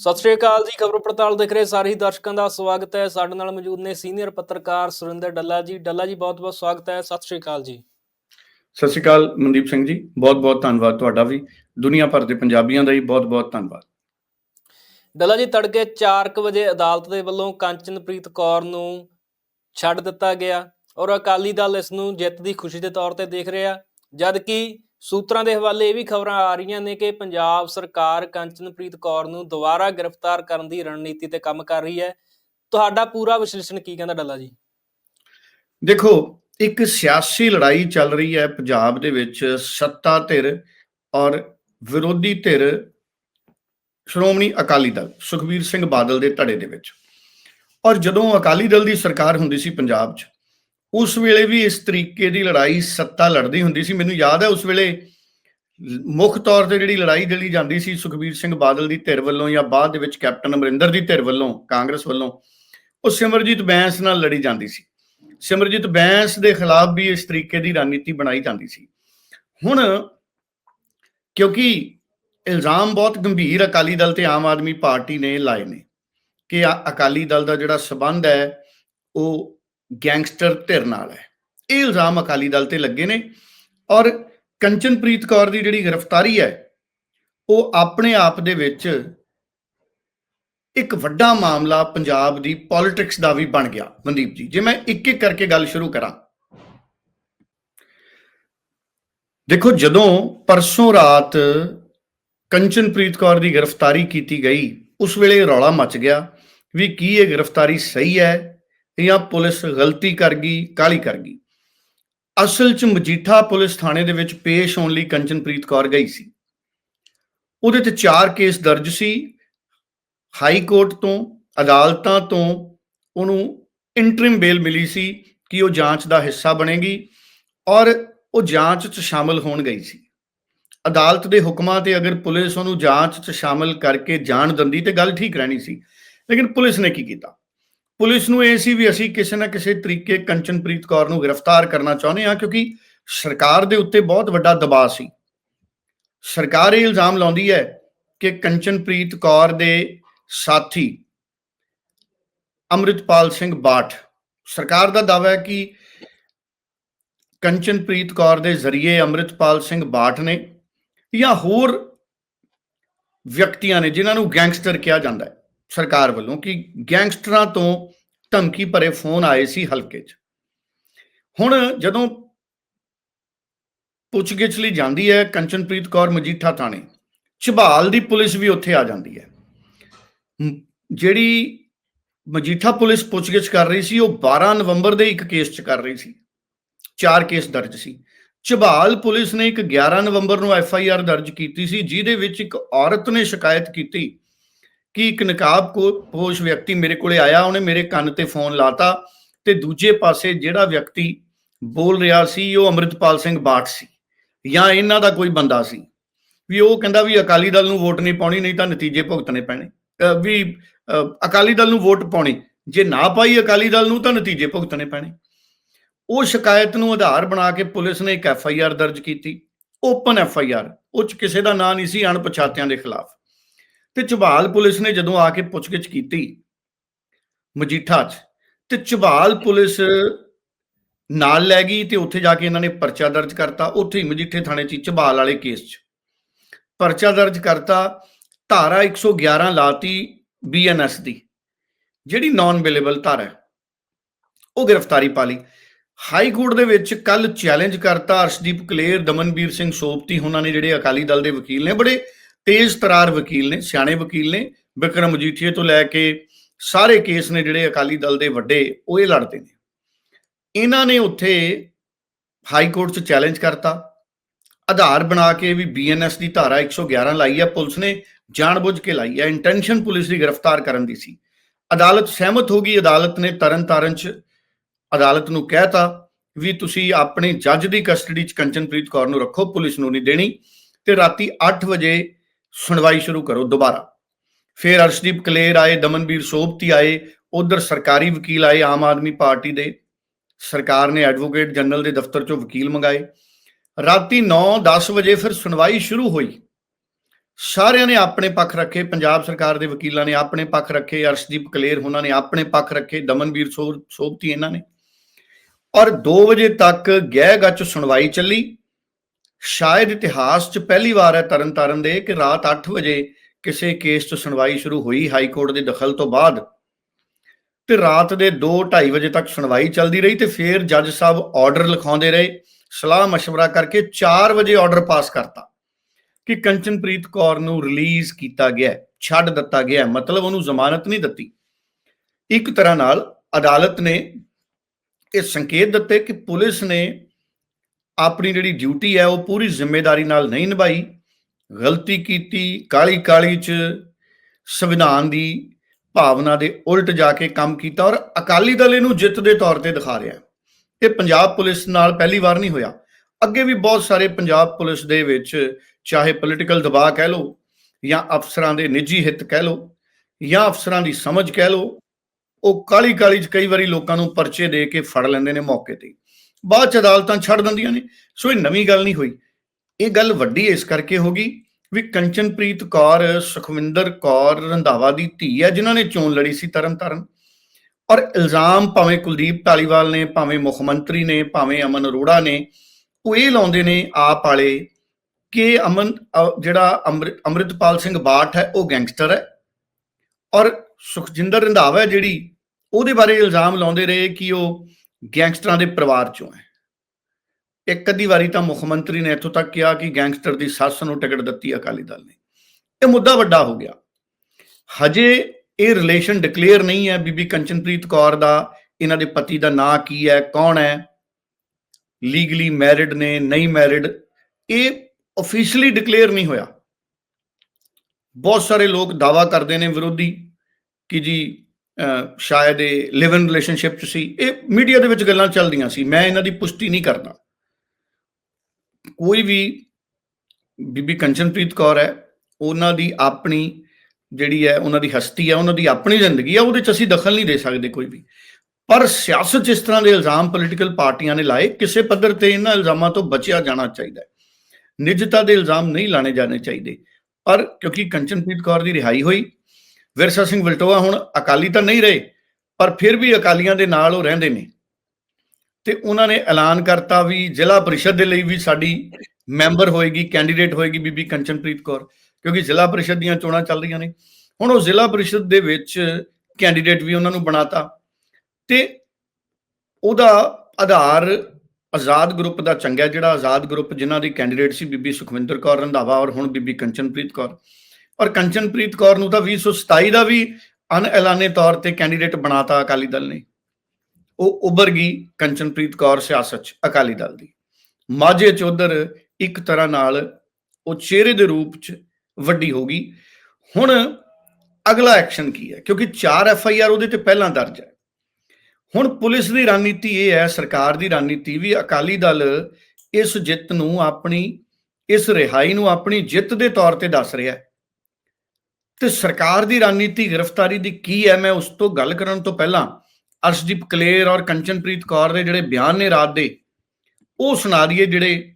ਸਤਿ ਸ਼੍ਰੀ ਅਕਾਲ ਜੀ ਖਬਰ ਪੜਤਾਲ ਦੇਖ ਰਹੇ ਸਾਰੇ ਹੀ ਦਰਸ਼ਕਾਂ ਦਾ ਸਵਾਗਤ ਹੈ। ਸਾਡੇ ਨਾਲ ਮੌਜੂਦ ਨੇ ਸੀਨੀਅਰ ਪੱਤਰਕਾਰ ਸੁਰਿੰਦਰ ਡੱਲਾ ਜੀ। ਡੱਲਾ ਜੀ ਬਹੁਤ-ਬਹੁਤ ਸਵਾਗਤ ਹੈ। ਸਤਿ ਸ਼੍ਰੀ ਅਕਾਲ ਜੀ। ਸਤਿ ਸ਼੍ਰੀ ਅਕਾਲ ਮਨਦੀਪ ਸਿੰਘ ਜੀ ਬਹੁਤ-ਬਹੁਤ ਧੰਨਵਾਦ ਤੁਹਾਡਾ ਵੀ। ਦੁਨੀਆ ਭਰ ਦੇ ਪੰਜਾਬੀਆਂ ਦਾ ਹੀ ਬਹੁਤ-ਬਹੁਤ ਧੰਨਵਾਦ। ਡੱਲਾ ਜੀ ਤੜਕੇ 4:00 ਵਜੇ ਅਦਾਲਤ ਦੇ ਵੱਲੋਂ ਕੰਚਨਪ੍ਰੀਤ ਕੌਰ ਨੂੰ ਛੱਡ ਦਿੱਤਾ ਗਿਆ ਔਰ ਅਕਾਲੀ ਦਲ ਇਸ ਨੂੰ ਜਿੱਤ ਦੀ ਖੁਸ਼ੀ ਦੇ ਤੌਰ ਤੇ ਦੇਖ ਰਿਹਾ। ਜਦ ਕਿ ਸੂਤਰਾਂ ਦੇ ਹਵਾਲੇ ਇਹ ਵੀ ਖਬਰਾਂ ਆ ਰਹੀਆਂ ਨੇ ਕਿ ਪੰਜਾਬ ਸਰਕਾਰ ਕੰਚਨਪ੍ਰੀਤ ਕੌਰ ਨੂੰ ਦੁਬਾਰਾ ਗ੍ਰਿਫਤਾਰ ਕਰਨ ਦੀ ਰਣਨੀਤੀ ਤੇ ਕੰਮ ਕਰ ਰਹੀ ਹੈ। ਤੁਹਾਡਾ ਪੂਰਾ ਵਿਸ਼ਲੇਸ਼ਣ ਕੀ ਕਹਿੰਦਾ ਡੱਲਾ ਜੀ? ਦੇਖੋ, ਇੱਕ ਸਿਆਸੀ ਲੜਾਈ ਚੱਲ ਰਹੀ ਹੈ ਪੰਜਾਬ ਦੇ ਵਿੱਚ, ਸੱਤਾ ਧਿਰ ਔਰ ਵਿਰੋਧੀ ਧਿਰ, ਸ਼੍ਰੋਮਣੀ ਅਕਾਲੀ ਦਲ, ਸੁਖਬੀਰ ਸਿੰਘ ਬਾਦਲ ਦੇ ਧੜੇ ਦੇ ਵਿੱਚ। ਔਰ ਜਦੋਂ ਅਕਾਲੀ ਦਲ ਦੀ ਸਰਕਾਰ ਹੁੰਦੀ ਸੀ ਪੰਜਾਬ 'ਚ ਉਸ ਵੇਲੇ ਵੀ ਇਸ ਤਰੀਕੇ ਦੀ ਲੜਾਈ ਸੱਤਾ ਲੜਦੀ ਹੁੰਦੀ ਸੀ। ਮੈਨੂੰ ਯਾਦ ਹੈ ਉਸ ਵੇਲੇ ਮੁੱਖ ਤੌਰ ਤੇ ਜਿਹੜੀ ਲੜਾਈ ਜਿਹੜੀ ਜਾਂਦੀ ਸੀ ਸੁਖਬੀਰ ਸਿੰਘ ਬਾਦਲ ਦੀ ਧਿਰ ਵੱਲੋਂ ਜਾਂ ਬਾਅਦ ਦੇ ਵਿੱਚ ਕੈਪਟਨ ਅਮਰਿੰਦਰ ਦੀ ਧਿਰ ਵੱਲੋਂ, ਕਾਂਗਰਸ ਵੱਲੋਂ, ਉਹ ਸਿਮਰਜੀਤ ਬੈਂਸ ਨਾਲ ਲੜੀ ਜਾਂਦੀ ਸੀ। ਸਿਮਰਜੀਤ ਬੈਂਸ ਦੇ ਖਿਲਾਫ ਵੀ ਇਸ ਤਰੀਕੇ ਦੀ ਰਣਨੀਤੀ ਬਣਾਈ ਜਾਂਦੀ ਸੀ। ਹੁਣ ਕਿਉਂਕਿ ਇਲਜ਼ਾਮ ਬਹੁਤ ਗੰਭੀਰ ਅਕਾਲੀ ਦਲ ਤੇ ਆਮ ਆਦਮੀ ਪਾਰਟੀ ਨੇ ਲਾਏ ਨੇ ਕਿ ਅਕਾਲੀ ਦਲ ਦਾ ਜਿਹੜਾ ਸਬੰਧ ਹੈ, ਉਹ ਗੈਂਗਸਟਰ ਧਿਰ ਨਾਲ ਹੈ। ਇਹ ਇਲਜ਼ਾਮ ਅਕਾਲੀ ਦਲ ਤੇ ਲੱਗੇ ਨੇ ਔਰ ਕੰਚਨਪ੍ਰੀਤ ਕੌਰ ਦੀ ਜਿਹੜੀ ਗ੍ਰਿਫਤਾਰੀ ਹੈ, ਉਹ ਆਪਣੇ ਆਪ ਦੇ ਵਿੱਚ ਇੱਕ ਵੱਡਾ ਮਾਮਲਾ ਪੰਜਾਬ ਦੀ ਪੋਲਿਟਿਕਸ ਦਾ ਵੀ ਬਣ ਗਿਆ। ਮਨਦੀਪ ਜੀ, ਜੇ ਮੈਂ ਇੱਕ ਇੱਕ ਕਰਕੇ ਗੱਲ ਸ਼ੁਰੂ ਕਰਾਂ। ਦੇਖੋ, ਜਦੋਂ ਪਰਸੋਂ ਰਾਤ ਕੰਚਨਪ੍ਰੀਤ ਕੌਰ ਦੀ ਗ੍ਰਿਫਤਾਰੀ ਕੀਤੀ ਗਈ, ਉਸ ਵੇਲੇ ਰੌਲਾ ਮਚ ਗਿਆ ਵੀ ਕੀ ਇਹ ਗ੍ਰਿਫਤਾਰੀ ਸਹੀ ਹੈ ਜਾਂ ਪੁਲਿਸ ਗਲਤੀ ਕਰ ਗਈ ਕਾਲੀ ਕਰ ਗਈ। ਅਸਲ 'ਚ ਮਜੀਠਾ ਪੁਲਿਸ ਥਾਣੇ ਦੇ ਵਿੱਚ ਪੇਸ਼ ਹੋਣ ਲਈ ਕੰਚਨਪ੍ਰੀਤ ਕੌਰ ਗਈ ਸੀ। ਉਹਦੇ ਤੇ ਚਾਰ ਕੇਸ ਦਰਜ ਸੀ। ਹਾਈ ਕੋਰਟ ਤੋਂ, ਅਦਾਲਤਾਂ ਤੋਂ ਉਹਨੂੰ ਇੰਟਰਿਮ ਬੇਲ ਮਿਲੀ ਸੀ ਕਿ ਉਹ ਜਾਂਚ ਦਾ ਹਿੱਸਾ ਬਣੇਗੀ ਔਰ ਉਹ ਜਾਂਚ 'ਚ ਸ਼ਾਮਲ ਹੋਣ ਗਈ ਸੀ। ਅਦਾਲਤ ਦੇ ਹੁਕਮਾਂ ਤੇ ਅਗਰ ਪੁਲਿਸ ਉਹਨੂੰ ਜਾਂਚ 'ਚ ਸ਼ਾਮਲ ਕਰਕੇ ਜਾਣ ਦਿੰਦੀ ਤੇ ਗੱਲ ਠੀਕ ਰਹਿਣੀ ਸੀ। ਲੇਕਿਨ ਪੁਲਿਸ ਨੇ ਕੀ ਕੀਤਾ? ਪੁਲਿਸ ਨੂੰ ਇਹ ਸੀ ਵੀ ਅਸੀਂ ਕਿਸੇ ਨਾ ਕਿਸੇ ਤਰੀਕੇ ਕੰਚਨਪ੍ਰੀਤ ਕੌਰ ਨੂੰ ਗ੍ਰਿਫਤਾਰ ਕਰਨਾ ਚਾਹੁੰਦੇ ਹਾਂ, ਕਿਉਂਕਿ ਸਰਕਾਰ ਦੇ ਉੱਤੇ ਬਹੁਤ ਵੱਡਾ ਦਬਾਅ ਸੀ। ਸਰਕਾਰ ਇਹ ਇਲਜ਼ਾਮ ਲਾਉਂਦੀ ਹੈ ਕਿ ਕੰਚਨਪ੍ਰੀਤ ਕੌਰ ਦੇ ਸਾਥੀ ਅੰਮ੍ਰਿਤਪਾਲ ਸਿੰਘ ਬਾਠ, ਸਰਕਾਰ ਦਾ ਦਾਅਵਾ ਹੈ ਕਿ ਕੰਚਨਪ੍ਰੀਤ ਕੌਰ ਦੇ ਜ਼ਰੀਏ ਅੰਮ੍ਰਿਤਪਾਲ ਸਿੰਘ ਬਾਠ ਨੇ ਜਾਂ ਹੋਰ ਵਿਅਕਤੀਆਂ ਨੇ ਜਿਨ੍ਹਾਂ ਨੂੰ ਗੈਂਗਸਟਰ ਕਿਹਾ ਜਾਂਦਾ ਹੈ। ਸਰਕਾਰ ਵੱਲੋਂ ਕਿ ਗੈਂਗਸਟਰਾਂ ਤੋਂ ਧਮਕੀ ਭਰੇ ਫੋਨ ਆਏ ਸੀ ਹਲਕੇ 'ਚ। ਹੁਣ ਜਦੋਂ ਪੁੱਛਗਿੱਛ ਲਈ ਜਾਂਦੀ ਹੈ ਕੰਚਨਪ੍ਰੀਤ ਕੌਰ ਮਜੀਠਾ ਥਾਣੇ, ਝਬਾਲ ਦੀ ਪੁਲਿਸ ਵੀ ਉੱਥੇ ਆ ਜਾਂਦੀ ਹੈ। ਜਿਹੜੀ ਮਜੀਠਾ ਪੁਲਿਸ ਪੁੱਛਗਿੱਛ ਕਰ ਰਹੀ ਸੀ, ਉਹ 12 ਨਵੰਬਰ ਦੇ ਇੱਕ ਕੇਸ 'ਚ ਕਰ ਰਹੀ ਸੀ। ਚਾਰ ਕੇਸ ਦਰਜ ਸੀ। ਝਬਾਲ ਪੁਲਿਸ ਨੇ ਇੱਕ 11 ਨਵੰਬਰ ਨੂੰ ਐਫ ਆਈ ਆਰ ਦਰਜ ਕੀਤੀ ਸੀ, ਜਿਹਦੇ ਵਿੱਚ ਇੱਕ ਔਰਤ ਨੇ ਸ਼ਿਕਾਇਤ ਕੀਤੀ ਕਿ ਇੱਕ ਨਕਾਬ ਕੋ ਪੋਸ਼ ਵਿਅਕਤੀ ਮੇਰੇ ਕੋਲੇ ਆਇਆ, ਉਹਨੇ ਮੇਰੇ ਕੰਨ ਤੇ ਫੋਨ ਲਾਤਾ ਤੇ ਦੂਜੇ ਪਾਸੇ ਜਿਹੜਾ ਵਿਅਕਤੀ ਬੋਲ ਰਿਹਾ ਸੀ, ਉਹ ਅਮਰਿਤਪਾਲ ਸਿੰਘ ਬਾਠ ਸੀ ਜਾਂ ਇਹਨਾਂ ਦਾ ਕੋਈ ਬੰਦਾ ਸੀ। ਵੀ ਉਹ ਕਹਿੰਦਾ ਵੀ ਅਕਾਲੀ ਦਲ ਨੂੰ ਵੋਟ ਨਹੀਂ ਪਾਉਣੀ, ਨਹੀਂ ਤਾਂ ਨਤੀਜੇ ਭੁਗਤਣੇ ਪੈਣੇ। ਵੀ ਅਕਾਲੀ ਦਲ ਨੂੰ ਵੋਟ ਪਾਉਣੀ, ਜੇ ਨਾ ਪਾਈ ਅਕਾਲੀ ਦਲ ਨੂੰ ਤਾਂ ਨਤੀਜੇ ਭੁਗਤਣੇ ਪੈਣੇ। ਉਹ ਸ਼ਿਕਾਇਤ ਨੂੰ ਆਧਾਰ ਬਣਾ ਕੇ ਪੁਲਿਸ ਨੇ ਇੱਕ ਐਫ ਆਈ ਆਰ ਦਰਜ ਕੀਤੀ, ਓਪਨ ਐਫ ਆਈ ਆਰ, ਉਹ 'ਚ ਕਿਸੇ ਦਾ ਨਾਂ ਨਹੀਂ ਸੀ, ਅਣਪਛਾਤਿਆਂ ਦੇ ਖਿਲਾਫ। ਤੇ ਝਬਾਲ ਪੁਲਿਸ ਨੇ ਜਦੋਂ ਆ ਕੇ ਪੁੱਛਗਿੱਛ ਕੀਤੀ ਮਜੀਠਾ 'ਚ, ਤੇ ਝਬਾਲ ਪੁਲਿਸ ਨਾਲ ਲੈ ਗਈ ਤੇ ਉੱਥੇ ਜਾ ਕੇ ਇਹਨਾਂ ਨੇ ਪਰਚਾ ਦਰਜ ਕਰਤਾ ਉੱਥੇ ਹੀ ਮਜੀਠੇ ਥਾਣੇ 'ਚ ਝਬਾਲ ਵਾਲੇ ਕੇਸ 'ਚ। ਪਰਚਾ ਦਰਜ ਕਰਤਾ ਧਾਰਾ 111 ਲਾਤੀ ਬੀਐਨਐਸ ਦੀ, ਜਿਹੜੀ ਨਾਨ ਅਵੇਲੇਬਲ ਧਾਰਾ ਹੈ, ਉਹ ਗ੍ਰਿਫਤਾਰੀ ਪਾ ਲਈ। ਹਾਈ ਕੋਰਟ ਦੇ ਵਿੱਚ ਕੱਲ ਚੈਲੰਜ ਕਰਤਾ ਅਰਸ਼ਦੀਪ ਕਲੇਰ ਦਮਨਵੀਰ ਸਿੰਘ ਸੋਪਤੀ, ਉਹਨਾਂ ਨੇ ਜਿਹੜੇ ਅਕਾਲੀ ਦਲ ਦੇ ਵਕੀਲ ਨੇ, ਬੜੇ ਤੇਜ਼ ਤਰਾਰ ਵਕੀਲ ਨੇ, ਸਿਆਣੇ ਵਕੀਲ ਨੇ, ਵਿਕਰਮ ਮਜੀਠੀਏ ਤੋਂ ਲੈ ਕੇ ਸਾਰੇ ਕੇਸ ਨੇ ਜਿਹੜੇ ਅਕਾਲੀ ਦਲ ਦੇ ਵੱਡੇ, ਉਹ ਇਹ ਲੜਦੇ ਨੇ। ਇਹਨਾਂ ਨੇ ਉੱਥੇ ਹਾਈ ਕੋਰਟ 'ਚ ਚੈਲੰਜ ਕਰਤਾ। ਆਧਾਰ ਬਣਾ ਕੇ ਵੀ ਬੀਐਨਐਸ ਦੀ ਧਾਰਾ 111 ਲਾਈ ਹੈ ਪੁਲਿਸ ਨੇ ਜਾਣਬੁੱਝ ਕੇ ਲਾਈ ਹੈ ਇੰਟੈਂਸ਼ਨ ਪੁਲਿਸ ਦੀ ਗ੍ਰਿਫਤਾਰ ਕਰਨ ਦੀ ਸੀ। ਅਦਾਲਤ ਸਹਿਮਤ ਹੋ ਗਈ, ਅਦਾਲਤ ਨੇ ਤਰਨਤਾਰਨ 'ਚ ਅਦਾਲਤ ਨੂੰ ਕਹਿਤਾ ਵੀ ਤੁਸੀਂ ਆਪਣੇ ਜੱਜ ਦੀ ਕਸਟਡੀ 'ਚ ਕੰਚਨਪ੍ਰੀਤ ਕੌਰ ਨੂੰ ਰੱਖੋ, ਪੁਲਿਸ ਨੂੰ ਨਹੀਂ ਦੇਣੀ। ਤੇ ਰਾਤੀ 8 ਵਜੇ ਸੁਣਵਾਈ ਸ਼ੁਰੂ ਕਰੋ ਦੁਬਾਰਾ। ਫਿਰ ਅਰਸ਼ਦੀਪ ਕਲੇਰ ਆਏ ਦਮਨਵੀਰ ਸੋਭਤੀ ਆਏ, ਉਧਰ ਸਰਕਾਰੀ ਵਕੀਲ ਆਏ ਆਮ ਆਦਮੀ ਪਾਰਟੀ ਦੇ। ਸਰਕਾਰ ਨੇ ਐਡਵੋਕੇਟ ਜਨਰਲ ਦੇ ਦਫ਼ਤਰ ਚੋਂ ਵਕੀਲ ਮੰਗਾਏ। ਰਾਤੀ 9-10 ਵਜੇ ਫਿਰ ਸੁਣਵਾਈ ਸ਼ੁਰੂ ਹੋਈ। ਸਾਰਿਆਂ ਨੇ ਆਪਣੇ ਪੱਖ ਰੱਖੇ, ਪੰਜਾਬ ਸਰਕਾਰ ਦੇ ਵਕੀਲਾਂ ਨੇ ਆਪਣੇ ਪੱਖ ਰੱਖੇ, ਅਰਸ਼ਦੀਪ ਕਲੇਰ ਉਹਨਾਂ ਨੇ ਆਪਣੇ ਪੱਖ ਰੱਖੇ ਦਮਨਵੀਰ ਸੋ- ਸੋਭਤੀ ਇਹਨਾਂ ਨੇ। ਔਰ 2 ਵਜੇ ਤੱਕ ਗਹਿ ਗੱਚ ਸੁਣਵਾਈ ਚੱਲੀ। ਸ਼ਾਇਦ ਇਤਿਹਾਸ 'ਚ ਪਹਿਲੀ ਵਾਰ ਹੈ ਤਰਨਤਾਰਨ ਦੇ ਕਿ ਰਾਤ 8 ਵਜੇ ਕਿਸੇ ਕੇਸ 'ਚ ਸੁਣਵਾਈ ਸ਼ੁਰੂ ਹੋਈ ਹਾਈ ਕੋਰਟ ਦੇ ਦਖਲ ਤੋਂ ਬਾਅਦ ਤੇ ਰਾਤ ਦੇ 2:30 ਵਜੇ ਤੱਕ ਸੁਣਵਾਈ ਚੱਲਦੀ ਰਹੀ ਤੇ ਫਿਰ ਜੱਜ ਸਾਹਿਬ ਆਰਡਰ ਲਿਖਾਉਂਦੇ ਰਹੇ ਸਲਾਹ مشورہ ਕਰਕੇ 4 ਵਜੇ ਆਰਡਰ ਪਾਸ ਕਰਤਾ ਕਿ ਕੰਚਨਪ੍ਰੀਤ ਕੌਰ ਨੂੰ ਰਿਲੀਜ਼ ਕੀਤਾ ਗਿਆ ਹੈ, ਛੱਡ ਦਿੱਤਾ ਗਿਆ ਹੈ, ਮਤਲਬ ਉਹਨੂੰ ਜ਼ਮਾਨਤ ਨਹੀਂ ਦਿੱਤੀ ਇੱਕ ਤਰ੍ਹਾਂ ਨਾਲ ਅਦਾਲਤ ਨੇ ਇਹ ਸੰਕੇਤ ਦਿੱਤੇ ਕਿ ਪੁਲਿਸ ਨੇ ਆਪਣੀ ਜਿਹੜੀ ਡਿਊਟੀ ਹੈ, ਉਹ ਪੂਰੀ ਜ਼ਿੰਮੇਵਾਰੀ ਨਾਲ ਨਹੀਂ ਨਿਭਾਈ। ਗਲਤੀ ਕੀਤੀ ਕਾਲੀ ਕਾਲੀ ਚ ਸੰਵਿਧਾਨ ਦੀ ਭਾਵਨਾ ਦੇ ਉਲਟ ਜਾ ਕੇ ਕੰਮ ਕੀਤਾ ਔਰ ਅਕਾਲੀ ਦਲ ਇਹਨੂੰ ਜਿੱਤ ਦੇ ਤੌਰ ਤੇ ਦਿਖਾ ਰਿਹਾ ਇਹ ਪੰਜਾਬ ਪੁਲਿਸ ਨਾਲ ਪਹਿਲੀ ਵਾਰ ਨਹੀਂ ਹੋਇਆ। ਅੱਗੇ ਵੀ ਬਹੁਤ ਸਾਰੇ ਪੰਜਾਬ ਪੁਲਿਸ ਦੇ ਵਿੱਚ ਚਾਹੇ ਪੋਲੀਟੀਕਲ ਦਬਾਅ ਕਹਿ ਲਓ ਜਾਂ ਅਫਸਰਾਂ ਦੇ ਨਿੱਜੀ ਹਿੱਤ ਕਹਿ ਲਓ ਜਾਂ ਅਫਸਰਾਂ ਦੀ ਸਮਝ ਕਹਿ ਲਓ, ਉਹ ਕਾਲੀ ਕਾਲੀ ਚ ਕਈ ਵਾਰੀ ਲੋਕਾਂ ਨੂੰ ਪਰਚੇ ਦੇ ਕੇ ਫੜ ਲੈਂਦੇ ਨੇ ਮੌਕੇ ਤੇ। ਬਾਅਦ ਚ ਅਦਾਲਤਾਂ ਛੱਡ ਦਿੰਦੀਆਂ ਨੇ। ਸੋ ਇਹ ਨਵੀਂ ਗੱਲ ਨਹੀਂ ਹੋਈ। ਇਹ ਗੱਲ ਵੱਡੀ ਇਸ ਕਰਕੇ ਹੋ ਗਈ ਵੀ ਕੰਚਨਪ੍ਰੀਤ ਕੌਰ ਸੁਖਵਿੰਦਰ ਕੌਰ ਰੰਧਾਵਾ ਦੀ ਧੀ ਹੈ ਜਿਨ੍ਹਾਂ ਨੇ ਚੋਣ ਲੜੀ ਸੀ ਤਰਨਤਾਰਨ। ਔਰ ਇਲਜ਼ਾਮ ਭਾਵੇਂ ਕੁਲਦੀਪ ਢਾਲੀਵਾਲ ਨੇ ਭਾਵੇਂ ਮੁੱਖ ਮੰਤਰੀ ਨੇ ਭਾਵੇਂ ਅਮਨ ਅਰੋੜਾ ਨੇ ਉਹ ਇਹ ਲਾਉਂਦੇ ਨੇ ਆਪ ਵਾਲੇ ਕਿ ਅਮਨ ਅ, ਜਿਹੜਾ ਅੰਮ੍ਰਿ- ਅੰਮ੍ਰਿਤਪਾਲ ਸਿੰਘ ਬਾਠ ਹੈ ਉਹ ਗੈਂਗਸਟਰ ਹੈ। ਔਰ ਸੁਖਜਿੰਦਰ ਰੰਧਾਵਾ ਜਿਹੜੀ ਉਹਦੇ ਬਾਰੇ ਇਲਜ਼ਾਮ ਲਾਉਂਦੇ ਰਹੇ ਕਿ ਉਹ ਗੈਂਗਸਟਰਾਂ ਦੇ ਪਰਿਵਾਰ ਚੋਂ ਹੈ। ਇੱਕ ਅੱਧੀ ਵਾਰੀ ਤਾਂ ਮੁੱਖ ਮੰਤਰੀ ਨੇ ਇੱਥੋਂ ਤੱਕ ਕਿਹਾ ਕਿ ਗੈਂਗਸਟਰ ਦੀ ਸੱਸ ਨੂੰ ਟਿਕਟ ਦਿੱਤੀ ਅਕਾਲੀ ਦਲ ਨੇ। ਇਹ ਮੁੱਦਾ ਵੱਡਾ ਹੋ ਗਿਆ। ਹਜੇ ਇਹ ਰਿਲੇਸ਼ਨ ਡਿਕਲੇਅਰ ਨਹੀਂ ਹੈ ਬੀਬੀ ਕੰਚਨਪ੍ਰੀਤ ਕੌਰ ਦਾ, ਇਹਨਾਂ ਦੇ ਪਤੀ ਦਾ ਨਾਂ ਕੀ ਹੈ, ਕੌਣ ਹੈ। ਲੀਗਲੀ ਮੈਰਿਡ ਨੇ, ਨਹੀਂ ਮੈਰਿਡ ਇਹ ਅਫੀਸ਼ੀਅਲੀ ਡਿਕਲੇਅਰ ਨਹੀਂ ਹੋਇਆ। ਬਹੁਤ ਸਾਰੇ ਲੋਕ ਦਾਵਾ ਕਰਦੇ ਨੇ ਵਿਰੋਧੀ ਕਿ ਜੀ ਸ਼ਾਇਦ ਇਹ ਲਿਵ ਇਨ ਰਿਲੇਸ਼ਨਸ਼ਿਪ ਚ ਸੀ। ਇਹ ਮੀਡੀਆ ਦੇ ਵਿੱਚ ਗੱਲਾਂ ਚੱਲਦੀਆਂ ਸੀ। ਮੈਂ ਇਹਨਾਂ ਦੀ ਪੁਸ਼ਟੀ ਨਹੀਂ ਕਰਦਾ। ਕੋਈ ਵੀ ਬੀਬੀ ਕੰਚਨਪ੍ਰੀਤ ਕੌਰ ਹੈ, ਉਹਨਾਂ ਦੀ ਆਪਣੀ ਜਿਹੜੀ ਹੈ, ਉਹਨਾਂ ਦੀ ਹਸਤੀ ਹੈ, ਉਹਨਾਂ ਦੀ ਆਪਣੀ ਜ਼ਿੰਦਗੀ ਹੈ, ਉਹਦੇ ਚ ਅਸੀਂ ਦਖਲ ਨਹੀਂ ਦੇ ਸਕਦੇ ਕੋਈ ਵੀ। ਪਰ ਸਿਆਸਤ 'ਚ ਇਸ ਤਰ੍ਹਾਂ ਦੇ ਇਲਜ਼ਾਮ ਪੋਲੀਟੀਕਲ ਪਾਰਟੀਆਂ ਨੇ ਲਾਏ, ਕਿਸੇ ਪੱਧਰ ਤੇ ਇਹਨਾਂ ਇਲਜ਼ਾਮਾਂ ਤੋਂ ਬਚਿਆ ਜਾਣਾ ਚਾਹੀਦਾ ਹੈ। ਨਿੱਜਤਾ ਦੇ ਇਲਜ਼ਾਮ ਨਹੀਂ ਲਾਣੇ ਜਾਣੇ ਚਾਹੀਦੇ। ਪਰ ਕਿਉਂਕਿ ਕੰਚਨਪ੍ਰੀਤ ਕੌਰ ਦੀ ਰਿਹਾਈ ਹੋਈ ਵਿਰਸਾ ਸਿੰਘ ਵਲਟੋਆ ਹੁਣ ਅਕਾਲੀ ਤਾਂ ਨਹੀਂ ਰਹੇ, ਪਰ ਫਿਰ ਵੀ ਅਕਾਲੀਆਂ ਦੇ ਨਾਲ ਉਹ ਰਹਿੰਦੇ ਨੇ। ਤੇ ਉਹਨਾਂ ਨੇ ਐਲਾਨ ਕਰਤਾ ਵੀ ਜ਼ਿਲ੍ਹਾ ਪਰਿਸ਼ਦ ਦੇ ਲਈ ਵੀ ਸਾਡੀ ਮੈਂਬਰ ਹੋਏਗੀ, ਕੈਂਡੀਡੇਟ ਹੋਏਗੀ ਬੀਬੀ ਕੰਚਨਪ੍ਰੀਤ ਕੌਰ, ਕਿਉਂਕਿ ਜ਼ਿਲ੍ਹਾ ਪਰਿਸ਼ਦ ਦੀਆਂ ਚੋਣਾਂ ਚੱਲ ਰਹੀਆਂ ਨੇ। ਹੁਣ ਉਹ ਜ਼ਿਲ੍ਹਾ ਪਰਿਸ਼ਦ ਦੇ ਵਿੱਚ ਕੈਂਡੀਡੇਟ ਵੀ ਉਹਨਾਂ ਨੂੰ ਬਣਾਤਾ ਤੇ ਉਹਦਾ ਆਧਾਰ ਆਜ਼ਾਦ ਗਰੁੱਪ ਦਾ ਚੰਗਾ ਜਿਹੜਾ ਆਜ਼ਾਦ ਗਰੁੱਪ ਜਿਨ੍ਹਾਂ ਦੀ ਕੈਂਡੀਡੇਟ ਸੀ ਬੀਬੀ ਸੁਖਵਿੰਦਰ ਕੌਰ ਰੰਧਾਵਾ ਔਰ ਹੁਣ ਬੀਬੀ ਕੰਚਨਪ੍ਰੀਤ ਕੌਰ। ਔਰ ਕੰਚਨਪ੍ਰੀਤ ਕੌਰ ਨੂੰ ਤਾਂ 2027 ਦਾ ਵੀ ਅਨਐਲਾਨੇ ਤੌਰ ਤੇ ਕੈਂਡੀਡੇਟ ਬਣਾਤਾ ਅਕਾਲੀ ਦਲ ਨੇ। ਉਹ ਉਭਰ ਗਈ ਕੰਚਨਪ੍ਰੀਤ ਕੌਰ ਸਿਆਸਤ 'ਚ ਅਕਾਲੀ ਦਲ ਦੀ। ਮਾਝੇ 'ਚ ਉਧਰ ਇੱਕ ਤਰ੍ਹਾਂ ਨਾਲ ਉਹ ਚਿਹਰੇ ਦੇ ਰੂਪ 'ਚ ਵੱਡੀ ਹੋ ਗਈ। ਹੁਣ ਅਗਲਾ ਐਕਸ਼ਨ ਕੀ ਹੈ? ਕਿਉਂਕਿ 4 ਐਫ ਆਈ ਆਰ ਉਹਦੇ ਤੇ ਪਹਿਲਾਂ ਦਰਜ ਹੈ। ਹੁਣ ਪੁਲਿਸ ਦੀ ਰਣਨੀਤੀ ਇਹ ਹੈ, ਸਰਕਾਰ ਦੀ ਰਣਨੀਤੀ ਵੀ ਅਕਾਲੀ ਦਲ ਇਸ ਜਿੱਤ ਨੂੰ ਆਪਣੀ, ਇਸ ਰਿਹਾਈ ਨੂੰ ਆਪਣੀ ਜਿੱਤ ਦੇ ਤੌਰ ਤੇ ਦੱਸ ਰਿਹਾ ਹੈ। ਤੇ ਸਰਕਾਰ ਦੀ ਰਣਨੀਤੀ ਗ੍ਰਿਫਤਾਰੀ ਦੀ ਕੀ ਹੈ? ਮੈਂ ਉਸ ਤੋਂ ਗੱਲ ਕਰਨ ਤੋਂ ਪਹਿਲਾਂ ਅਰਸ਼ਦੀਪ ਕਲੇਰ ਔਰ ਕੰਚਨਪ੍ਰੀਤ ਕੌਰ ਦੇ ਜਿਹੜੇ ਬਿਆਨ ਨੇ ਰਾਤ ਦੇ ਉਹ ਸੁਣਾ ਦਈਏ ਜਿਹੜੇ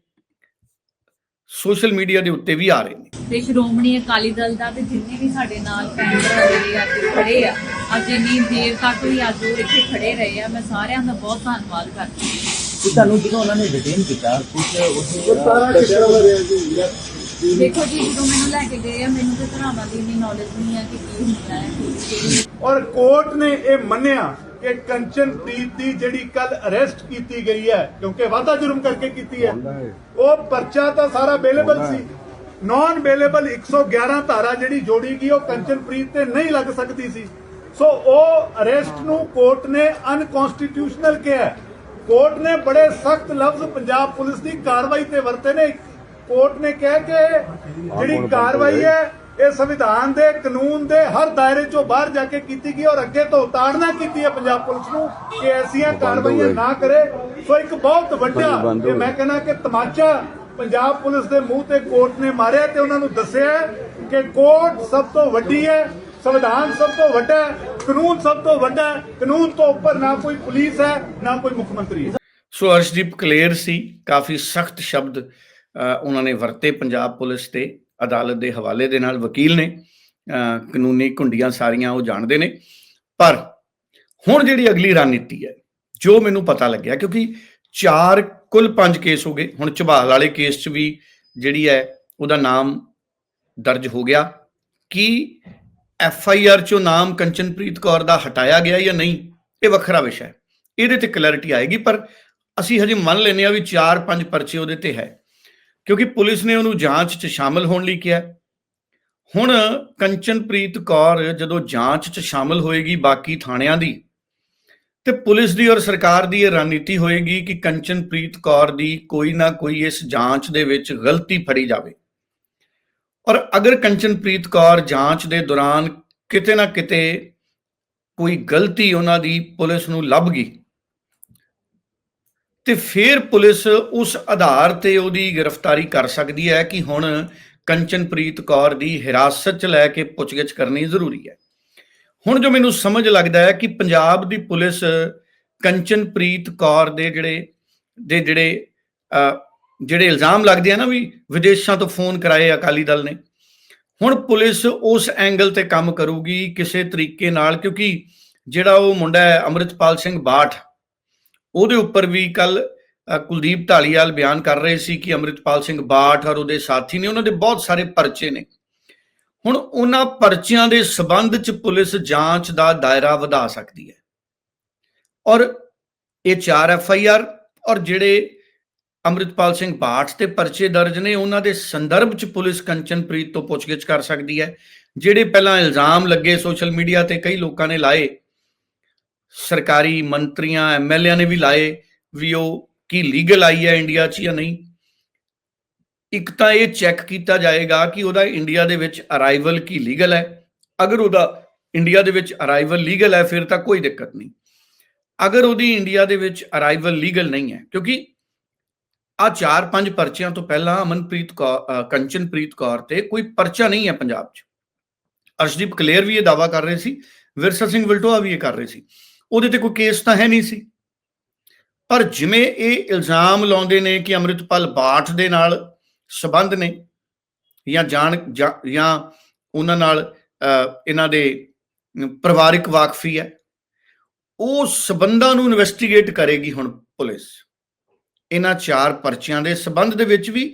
ਸੋਸ਼ਲ ਮੀਡੀਆ ਦੇ ਉੱਤੇ ਵੀ ਆ ਰਹੇ ਨੇ। ਤੇ ਸ਼੍ਰੋਮਣੀ ਅਕਾਲੀ ਦਲ ਦਾ ਤੇ ਜਿੰਨੇ ਵੀ ਸਾਡੇ ਨਾਲ ਭਰਾ ਜਿਹੜੇ ਅੱਜ ਖੜੇ ਆ ਅੱਜ ਇੰਨੀ ਦੇਰ ਤੱਕ ਵੀ ਅੱਜ ਉਹ ਇੱਥੇ ਖੜੇ ਰਹੇ ਆ ਮੈਂ ਸਾਰਿਆਂ ਦਾ ਬਹੁਤ ਧੰਨਵਾਦ ਕਰਦੀ ਹਾਂ। ਕਿ ਤੁਹਾਨੂੰ ਜਦੋਂ ਉਹਨਾਂ ਨੇ ਰਿਟੇਨ ਕੀਤਾ ਕੁਝ ਉਸ ਦੇਖੋ ਜੀ ਜਦੋਂ ਮੈਨੂੰ ਲੈ ਕੇ ਗਏ ਆ ਮੈਨੂੰ ਤੇ ਧਰਾਵਾਂ ਦੀ ਇੰਨੀ ਨੌਲੇਜ ਨਹੀਂ ਆ ਕਿ ਕੀ ਹੁੰਦਾ ਹੈ ਕੀ ਔਰ ਕੋਰਟ ਨੇ ਇਹ ਮੰਨਿਆ ਕਿ ਕੰਚਨਪ੍ਰੀਤ ਦੀ ਜਿਹੜੀ ਕੱਲ ਅਰੈਸਟ ਕੀਤੀ ਗਈ ਹੈ ਕਿਉਂਕਿ ਵਾਧਾ ਜੁਰਮ ਕਰਕੇ ਕੀਤੀ ਹੈ ਉਹ ਪਰਚਾ ਤਾਂ ਸਾਰਾ ਅਵੇਲੇਬਲ ਸੀ। ਨਾਨ ਅਵੇਲੇਬਲ 111 ਧਾਰਾ ਜਿਹੜੀ ਜੋੜੀ ਗਈ ਉਹ ਕੰਚਨਪ੍ਰੀਤ ਤੇ ਨਹੀਂ ਲੱਗ ਸਕਦੀ ਸੀ। ਸੋ ਉਹ ਅਰੈਸਟ ਨੂੰ ਕੋਰਟ ਨੇ ਅਨਕਨਸਟੀਟਿਊਸ਼ਨਲ ਕਿਹਾ ਹੈ। ਕੋਰਟ ਨੇ ਬੜੇ ਸਖਤ ਲਫ਼ਜ਼ ਪੰਜਾਬ ਪੁਲਿਸ ਦੀ ਕਾਰਵਾਈ ਤੇ ਵਰਤੇ ਨੇ। ਕੋਰਟ ਨੇ ਕਿਹਾ ਕਿ ਜਿਹੜੀ ਕਾਰਵਾਈ ਹੈ ਇਹ ਸੰਵਿਧਾਨ ਦੇ ਕਾਨੂੰਨ ਦੇ ਹਰ ਦਾਇਰੇ ਚੋਂ ਬਾਹਰ ਜਾ ਕੇ ਕੀਤੀ ਗਈ ਔਰ ਅੱਗੇ ਤੋਂ ਤਾੜਨਾ ਕੀਤੀ ਹੈ ਪੰਜਾਬ ਪੁਲਿਸ ਨੂੰ ਕਿ ਐਸੀਆਂ ਕਾਰਵਾਈਆਂ ਨਾ ਕਰੇ। ਸੋ ਇੱਕ ਬਹੁਤ ਵੱਡਾ ਇਹ ਮੈਂ ਕਹਿੰਦਾ ਕਿ ਤਮਾਚਾ ਪੰਜਾਬ ਪੁਲਿਸ ਦੇ ਮੂੰਹ ਤੇ ਕੋਰਟ ਨੇ ਮਾਰਿਆ ਤੇ ਉਹਨਾਂ ਨੂੰ ਦੱਸਿਆ ਕਿ ਕੋਰਟ ਸਭ ਤੋਂ ਵੱਡੀ ਹੈ ਸੰਵਿਧਾਨ ਸਭ ਤੋਂ ਵੱਡਾ ਹੈ ਕਾਨੂੰਨ ਸਭ ਤੋਂ ਵੱਡਾ ਹੈ ਕਾਨੂੰਨ ਤੋਂ ਉੱਪਰ ਨਾ ਕੋਈ ਪੁਲਿਸ ਹੈ ਨਾ ਕੋਈ ਮੁੱਖ ਮੰਤਰੀ ਹੈ। ਸੋ ਅਰਸ਼ਦੀਪ ਕਲੇਰ ਸੀ ਕਾਫੀ ਸਖਤ ਸ਼ਬਦ ਉਹਨਾਂ ਨੇ ਵਰਤੇ ਪੰਜਾਬ ਪੁਲਿਸ ਤੇ ਅਦਾਲਤ ਦੇ ਹਵਾਲੇ ਦੇ ਨਾਲ ਵਕੀਲ ਨੇ ਕਾਨੂੰਨੀ ਕੁੰਡੀਆਂ ਸਾਰੀਆਂ ਉਹ ਜਾਣਦੇ ਨੇ। ਪਰ ਹੁਣ ਜਿਹੜੀ ਅਗਲੀ ਰਣਨੀਤੀ ਹੈ, ਜੋ ਮੈਨੂੰ ਪਤਾ ਲੱਗਿਆ, ਕਿਉਂਕਿ ਚਾਰ ਕੁੱਲ ਪੰਜ ਕੇਸ ਹੋ ਗਏ, ਹੁਣ ਝਬਾਲ ਵਾਲੇ ਕੇਸ 'ਚ ਵੀ ਜਿਹੜੀ ਹੈ ਉਹਦਾ ਨਾਮ ਦਰਜ ਹੋ ਗਿਆ। ਕਿ ਐਫ ਆਈ ਆਰ 'ਚੋਂ ਨਾਮ ਕੰਚਨਪ੍ਰੀਤ ਕੌਰ ਦਾ ਹਟਾਇਆ ਗਿਆ ਜਾਂ ਨਹੀਂ, ਇਹ ਵੱਖਰਾ ਵਿਸ਼ਾ ਹੈ। ਇਹਦੇ ਤੇ ਕਲੈਰਿਟੀ ਆਏਗੀ, ਪਰ ਅਸੀਂ ਹਜੇ ਮੰਨ ਲੈਨੇ ਆ ਵੀ 4-5 ਪਰਚੇ ਉਹਦੇ ਤੇ ਹੈ। ਕਿਉਂਕਿ ਪੁਲਿਸ ਨੇ ਉਹਨੂੰ ਜਾਂਚ 'ਚ ਸ਼ਾਮਲ ਹੋਣ ਲਈ ਕਿਹਾ। ਹੁਣ ਕੰਚਨਪ੍ਰੀਤ ਕੌਰ ਜਦੋਂ ਜਾਂਚ 'ਚ ਸ਼ਾਮਲ ਹੋਏਗੀ ਬਾਕੀ ਥਾਣਿਆਂ ਦੀ, ਤੇ ਪੁਲਿਸ ਦੀ ਔਰ ਸਰਕਾਰ ਦੀ ਇਹ ਰਣਨੀਤੀ ਹੋਏਗੀ ਕਿ ਕੰਚਨਪ੍ਰੀਤ ਕੌਰ ਦੀ ਕੋਈ ਨਾ ਕੋਈ ਇਸ ਜਾਂਚ ਦੇ ਵਿੱਚ ਗਲਤੀ ਫੜੀ ਜਾਵੇ। ਔਰ ਅਗਰ ਕੰਚਨਪ੍ਰੀਤ ਕੌਰ ਜਾਂਚ ਦੇ ਦੌਰਾਨ ਕਿਤੇ ਨਾ ਕਿਤੇ ਕੋਈ ਗਲਤੀ ਉਹਨਾਂ ਦੀ ਪੁਲਿਸ ਨੂੰ ਲੱਭ ਗਈ ਤੇ ਫਿਰ ਪੁਲਿਸ ਉਸ ਆਧਾਰ ਤੇ ਉਹਦੀ ਗ੍ਰਿਫਤਾਰੀ ਕਰ ਸਕਦੀ ਹੈ ਕਿ ਹੁਣ ਕੰਚਨਪ੍ਰੀਤ ਕੌਰ ਦੀ ਹਿਰਾਸਤ 'ਚ ਲੈ ਕੇ ਪੁੱਛਗਿੱਛ ਕਰਨੀ ਜ਼ਰੂਰੀ ਹੈ। ਹੁਣ ਜੋ ਮੈਨੂੰ ਸਮਝ ਲੱਗਦਾ ਹੈ ਕਿ ਪੰਜਾਬ ਦੀ ਪੁਲਿਸ ਕੰਚਨਪ੍ਰੀਤ ਕੌਰ ਦੇ ਜਿਹੜੇ ਦੇ ਜਿਹੜੇ ਜਿਹੜੇ ਇਲਜ਼ਾਮ ਲੱਗਦੇ ਆ ਨਾ ਵੀ ਵਿਦੇਸ਼ਾਂ ਤੋਂ ਫੋਨ ਕਰਾਏ ਅਕਾਲੀ ਦਲ ਨੇ, ਹੁਣ ਪੁਲਿਸ ਉਸ ਐਂਗਲ ਤੇ ਕੰਮ ਕਰੂਗੀ ਕਿਸੇ ਤਰੀਕੇ ਨਾਲ ਕਿਉਂਕਿ ਜਿਹੜਾ ਉਹ ਮੁੰਡਾ ਹੈ ਅੰਮ੍ਰਿਤਪਾਲ ਸਿੰਘ ਬਾਠ ਉਹਦੇ ਉੱਪਰ ਵੀ ਕੱਲ ਕੁਲਦੀਪ ਢਾਲੀਵਾਲ ਬਿਆਨ ਕਰ ਰਹੇ ਸੀ ਕਿ ਅੰਮ੍ਰਿਤਪਾਲ ਸਿੰਘ ਬਾਠ ਔਰ ਉਹਦੇ ਸਾਥੀ ਨੇ, ਉਹਨਾਂ ਦੇ ਬਹੁਤ ਸਾਰੇ ਪਰਚੇ ਨੇ। ਹੁਣ ਉਹਨਾਂ ਪਰਚਿਆਂ ਦੇ ਸਬੰਧ ਚ ਪੁਲਿਸ ਜਾਂਚ ਦਾ ਦਾਇਰਾ ਵਧਾ ਸਕਦੀ ਹੈ। ਔਰ ਇਹ 4 ਐਫ ਆਈ ਆਰ ਔਰ ਜਿਹੜੇ ਅੰਮ੍ਰਿਤਪਾਲ ਸਿੰਘ ਬਾਠ ਤੇ ਪਰਚੇ ਦਰਜ ਨੇ, ਉਹਨਾਂ ਦੇ ਸੰਦਰਭ ਚ ਪੁਲਿਸ ਕੰਚਨਪ੍ਰੀਤ ਤੋਂ ਪੁੱਛਗਿੱਛ ਕਰ ਸਕਦੀ ਹੈ। ਜਿਹੜੇ ਪਹਿਲਾਂ ਇਲਜ਼ਾਮ ਲੱਗੇ ਸੋਸ਼ਲ ਮੀਡੀਆ ਤੇ ਕਈ ਲੋਕਾਂ ਨੇ ਲਾਏ ਸਰਕਾਰੀ ਮੰਤਰੀਆਂ ਐਮਐਲਏ ਨੇ ਵੀ ਲਾਏ ਵੀ ਉਹ ਕੀ ਲੀਗਲ ਆਈ ਹੈ ਇੰਡੀਆ 'ਚ ਜਾਂ ਨਹੀਂ। ਇੱਕ ਤਾਂ ਇਹ ਚੈੱਕ ਕੀਤਾ ਜਾਏਗਾ ਕਿ ਉਹਦਾ ਇੰਡੀਆ ਦੇ ਵਿੱਚ ਅਰਾਈਵਲ ਕੀ ਲੀਗਲ ਹੈ। ਅਗਰ ਉਹਦਾ ਇੰਡੀਆ ਦੇ ਵਿੱਚ ਅਰਾਈਵਲ ਲੀਗਲ ਹੈ, ਫਿਰ ਤਾਂ ਕੋਈ ਦਿੱਕਤ ਨਹੀਂ। ਅਗਰ ਉਹਦੀ ਇੰਡੀਆ ਦੇ ਵਿੱਚ ਅਰਾਈਵਲ ਲੀਗਲ ਨਹੀਂ ਹੈ, ਕਿਉਂਕਿ ਆ ਚਾਰ ਪੰਜ ਪਰਚਿਆਂ ਤੋਂ ਪਹਿਲਾਂ ਅਮਨਪ੍ਰੀਤ ਕੌਰ ਕੰਚਨਪ੍ਰੀਤ ਕੌਰ ਤੇ ਕੋਈ ਪਰਚਾ ਨਹੀਂ ਹੈ ਪੰਜਾਬ 'ਚ। ਅਰਸ਼ਦੀਪ ਕਲੇਰ ਵੀ ਇਹ ਦਾਵਾ ਕਰ ਰਹੇ ਸੀ, ਵਿਰਸਾ ਸਿੰਘ ਵਲਟੋਆ ਵੀ ਇਹ ਕਰ ਰਹੇ ਸੀ। ਉਹਦੇ ਤੇ ਕੋਈ ਕੇਸ ਤਾਂ ਹੈ ਨਹੀਂ ਸੀ। ਪਰ ਜਿਵੇਂ ਇਹ ਇਲਜ਼ਾਮ ਲਾਉਂਦੇ ਨੇ ਕਿ ਅੰਮ੍ਰਿਤਪਾਲ ਬਾਠ ਦੇ ਨਾਲ ਸਬੰਧ ਨੇ ਜਾਂ ਜਾਣ ਜਾਂ ਉਹਨਾਂ ਨਾਲ ਇਹਨਾਂ ਦੇ ਪਰਿਵਾਰਿਕ ਵਾਕਫੀ ਹੈ, ਉਹ ਸਬੰਧਾਂ ਨੂੰ ਇਨਵੈਸਟੀਗੇਟ ਕਰੇਗੀ ਹੁਣ ਪੁਲਿਸ। ਇਹਨਾਂ ਚਾਰ ਪਰਚਿਆਂ ਦੇ ਸਬੰਧ ਦੇ ਵਿੱਚ ਵੀ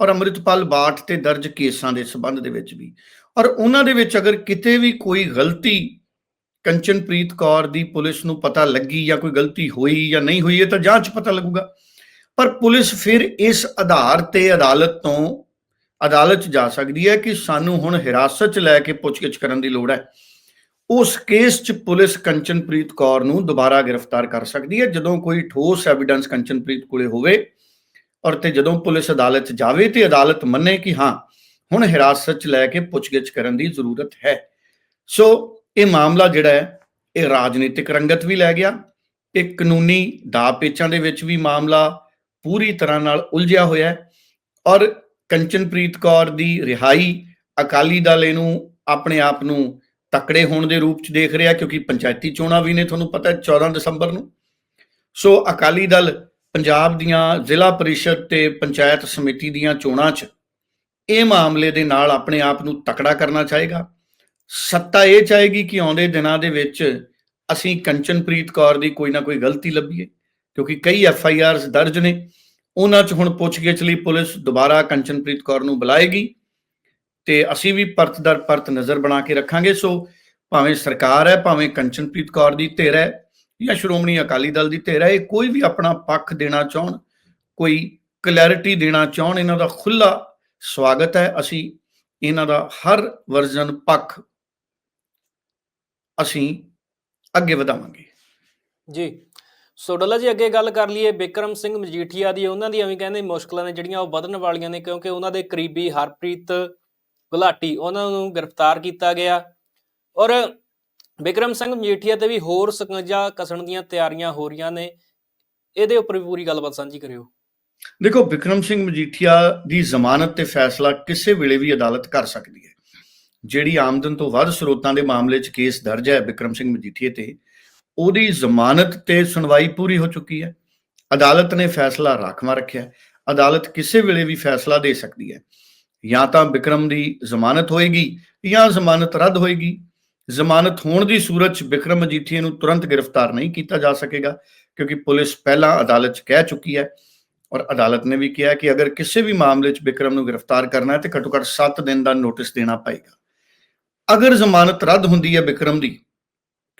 ਔਰ ਅੰਮ੍ਰਿਤਪਾਲ ਬਾਠ ਤੇ ਦਰਜ ਕੇਸਾਂ ਦੇ ਸਬੰਧ ਦੇ ਵਿੱਚ ਵੀ। ਔਰ ਉਹਨਾਂ ਦੇ ਵਿੱਚ ਅਗਰ ਕਿਤੇ ਵੀ ਕੋਈ ਗਲਤੀ ਕੰਚਨਪ੍ਰੀਤ ਕੌਰ ਦੀ ਪੁਲਿਸ ਨੂੰ ਪਤਾ ਲੱਗੀ ਜਾਂ ਕੋਈ ਗਲਤੀ ਹੋਈ ਜਾਂ ਨਹੀਂ ਹੋਈ, ਇਹ ਤਾਂ ਜਾਂਚ ਪਤਾ ਲੱਗੂਗਾ। ਪਰ ਪੁਲਿਸ ਫਿਰ ਇਸ ਆਧਾਰ ਤੇ ਅਦਾਲਤ ਤੋਂ, ਅਦਾਲਤ 'ਚ ਜਾ ਸਕਦੀ ਹੈ ਕਿ ਸਾਨੂੰ ਹੁਣ ਹਿਰਾਸਤ 'ਚ ਲੈ ਕੇ ਪੁੱਛਗਿੱਛ ਕਰਨ ਦੀ ਲੋੜ ਹੈ। ਉਸ ਕੇਸ 'ਚ ਪੁਲਿਸ ਕੰਚਨਪ੍ਰੀਤ ਕੌਰ ਨੂੰ ਦੁਬਾਰਾ ਗ੍ਰਿਫਤਾਰ ਕਰ ਸਕਦੀ ਹੈ। ਜਦੋਂ ਕੋਈ ਠੋਸ ਐਵੀਡੈਂਸ ਕੰਚਨਪ੍ਰੀਤ ਕੋਲੇ ਹੋਵੇ ਔਰ ਤੇ ਜਦੋਂ ਪੁਲਿਸ ਅਦਾਲਤ 'ਚ ਜਾਵੇ ਤੇ ਅਦਾਲਤ ਮੰਨੇ ਕਿ ਹਾਂ, ਹੁਣ ਹਿਰਾਸਤ 'ਚ ਲੈ ਕੇ ਪੁੱਛਗਿੱਛ ਕਰਨ ਦੀ ਜ਼ਰੂਰਤ ਹੈ। ਸੋ ਇਹ ਮਾਮਲਾ ਜਿਹੜਾ ਹੈ, ਇਹ ਰਾਜਨੀਤਿਕ ਰੰਗਤ ਵੀ ਲੈ ਗਿਆ, ਇਹ ਕਾਨੂੰਨੀ ਦਾ ਪੇਚਾਂ ਦੇ ਵਿੱਚ ਵੀ ਮਾਮਲਾ ਪੂਰੀ ਤਰ੍ਹਾਂ ਨਾਲ ਉਲਝਿਆ ਹੋਇਆ ਹੈ ਔਰ ਕੰਚਨਪ੍ਰੀਤ ਕੌਰ ਦੀ ਰਿਹਾਈ ਅਕਾਲੀ ਦਲ ਇਹਨੂੰ ਆਪਣੇ ਆਪ ਨੂੰ ਤਕੜੇ ਹੋਣ ਦੇ ਰੂਪ 'ਚ ਦੇਖ ਰਿਹਾ ਕਿਉਂਕਿ ਪੰਚਾਇਤੀ ਚੋਣਾਂ ਵੀ ਨੇ ਤੁਹਾਨੂੰ ਪਤਾ ਹੈ 14 ਦਸੰਬਰ ਨੂੰ। ਸੋ ਅਕਾਲੀ ਦਲ ਪੰਜਾਬ ਦੀਆਂ ਜ਼ਿਲ੍ਹਾ ਪਰਿਸ਼ਦ ਤੇ ਪੰਚਾਇਤ ਸਮਿਤੀ ਦੀਆਂ ਚੋਣਾਂ 'ਚ ਇਹ ਮਾਮਲੇ ਦੇ ਨਾਲ ਆਪਣੇ ਆਪ ਨੂੰ ਤਕੜਾ ਕਰਨਾ ਚਾਹੇਗਾ। ਸੱਤਾ ਇਹ ਚਾਹੇਗੀ ਕਿ ਆਉਂਦੇ ਦਿਨਾਂ ਦੇ ਵਿੱਚ ਅਸੀਂ ਕੰਚਨਪ੍ਰੀਤ ਕੌਰ ਦੀ ਕੋਈ ਨਾ ਕੋਈ ਗਲਤੀ ਲੱਭੀਏ, ਕਿਉਂਕਿ ਕਈ ਐਫ ਆਈ ਆਰਸ ਦਰਜ ਨੇ। ਉਹਨਾਂ 'ਚ ਹੁਣ ਪੁੱਛਗਿੱਛ ਲਈ ਪੁਲਿਸ ਦੁਬਾਰਾ ਕੰਚਨਪ੍ਰੀਤ ਕੌਰ ਨੂੰ ਬੁਲਾਏਗੀ ਤੇ ਅਸੀਂ ਵੀ ਪਰਤ ਦਰ ਪਰਤ ਨਜ਼ਰ ਬਣਾ ਕੇ ਰੱਖਾਂਗੇ। ਸੋ ਭਾਵੇਂ ਸਰਕਾਰ ਹੈ, ਭਾਵੇਂ ਕੰਚਨਪ੍ਰੀਤ ਕੌਰ ਦੀ ਧਿਰ ਹੈ ਜਾਂ ਸ਼੍ਰੋਮਣੀ ਅਕਾਲੀ ਦਲ ਦੀ ਧਿਰ ਹੈ, ਇਹ ਕੋਈ ਵੀ ਆਪਣਾ ਪੱਖ ਦੇਣਾ ਚਾਹਣ, ਕੋਈ ਕਲੈਰਿਟੀ ਦੇਣਾ ਚਾਹਣ, ਇਹਨਾਂ ਦਾ ਖੁੱਲਾ ਸਵਾਗਤ ਹੈ। ਅਸੀਂ ਇਹਨਾਂ ਦਾ ਹਰ ਵਰਜ਼ਨ ਪੱਖ ਅਸੀਂ ਅੱਗੇ ਵਧਾਵਾਂਗੇ। ਜੀ। ਸੋ ਡੱਲਾ ਜੀ ਅੱਗੇ ਗੱਲ ਕਰ ਲਈਏ ਬਿਕਰਮ ਸਿੰਘ ਮਜੀਠੀਆ ਦੀ। ਉਹਨਾਂ ਦੀਆਂ ਵੀ ਕਹਿੰਦੇ ਮੁਸ਼ਕਲਾਂ ਨੇ ਜਿਹੜੀਆਂ ਉਹ ਵਧਣ ਵਾਲੀਆਂ ਨੇ ਕਿਉਂਕਿ ਉਹਨਾਂ ਦੇ ਕਰੀਬੀ ਹਰਪ੍ਰੀਤ ਗੁਲਾਟੀ ਉਹਨਾਂ ਨੂੰ ਗ੍ਰਿਫਤਾਰ ਕੀਤਾ ਗਿਆ। ਔਰ ਬਿਕਰਮ ਸਿੰਘ ਮਜੀਠੀਆ ਤੇ ਵੀ ਹੋਰ ਸਕੰਜਾ ਕਸਣ ਦੀਆਂ ਤਿਆਰੀਆਂ ਹੋ ਰਹੀਆਂ ਨੇ। ਇਹਦੇ ਉੱਪਰ ਵੀ ਪੂਰੀ ਗੱਲਬਾਤ ਸਾਂਝੀ ਕਰਿਓ। ਦੇਖੋ ਵਿਕਰਮ ਸਿੰਘ ਮਜੀਠੀਆ ਦੀ ਜ਼ਮਾਨਤ ਤੇ ਫੈਸਲਾ ਕਿਸੇ ਵੇਲੇ ਵੀ ਅਦਾਲਤ ਕਰ ਸਕਦੀ ਹੈ। ਜਿਹੜੀ ਆਮਦਨ ਤੋਂ ਵੱਧ ਸਰੋਤਾਂ ਦੇ ਮਾਮਲੇ 'ਚ ਕੇਸ ਦਰਜ ਹੈ ਵਿਕਰਮ ਸਿੰਘ ਮਜੀਠੀਏ ਤੇ, ਉਹਦੀ ਜ਼ਮਾਨਤ ਤੇ ਸੁਣਵਾਈ ਪੂਰੀ ਹੋ ਚੁੱਕੀ ਹੈ। ਅਦਾਲਤ ਨੇ ਫੈਸਲਾ ਰਾਖਵਾ ਰੱਖਿਆ ਅਦਾਲਤ ਕਿਸੇ ਵੇਲੇ ਵੀ ਫੈਸਲਾ ਦੇ ਸਕਦੀ ਹੈ। ਜਾਂ ਤਾਂ ਵਿਕਰਮ ਦੀ ਜ਼ਮਾਨਤ ਹੋਏਗੀ ਜਾਂ ਜ਼ਮਾਨਤ ਰੱਦ ਹੋਏਗੀ। ਜ਼ਮਾਨਤ ਹੋਣ ਦੀ ਸੂਰਤ 'ਚ ਵਿਕਰਮ ਮਜੀਠੀਏ ਨੂੰ ਤੁਰੰਤ ਗ੍ਰਿਫਤਾਰ ਨਹੀਂ ਕੀਤਾ ਜਾ ਸਕੇਗਾ, ਕਿਉਂਕਿ ਪੁਲਿਸ ਪਹਿਲਾਂ ਅਦਾਲਤ 'ਚ ਕਹਿ ਚੁੱਕੀ ਹੈ ਔਰ ਅਦਾਲਤ ਨੇ ਵੀ ਕਿਹਾ ਕਿ ਅਗਰ ਕਿਸੇ ਵੀ ਮਾਮਲੇ 'ਚ ਵਿਕਰਮ ਨੂੰ ਗ੍ਰਿਫਤਾਰ ਕਰਨਾ ਹੈ ਤੇ ਘੱਟੋ ਘੱਟ 7 ਦਿਨ ਦਾ ਨੋਟਿਸ ਦੇਣਾ ਪਏਗਾ। ਅਗਰ ਜ਼ਮਾਨਤ ਰੱਦ ਹੁੰਦੀ ਹੈ ਵਿਕਰਮ ਦੀ,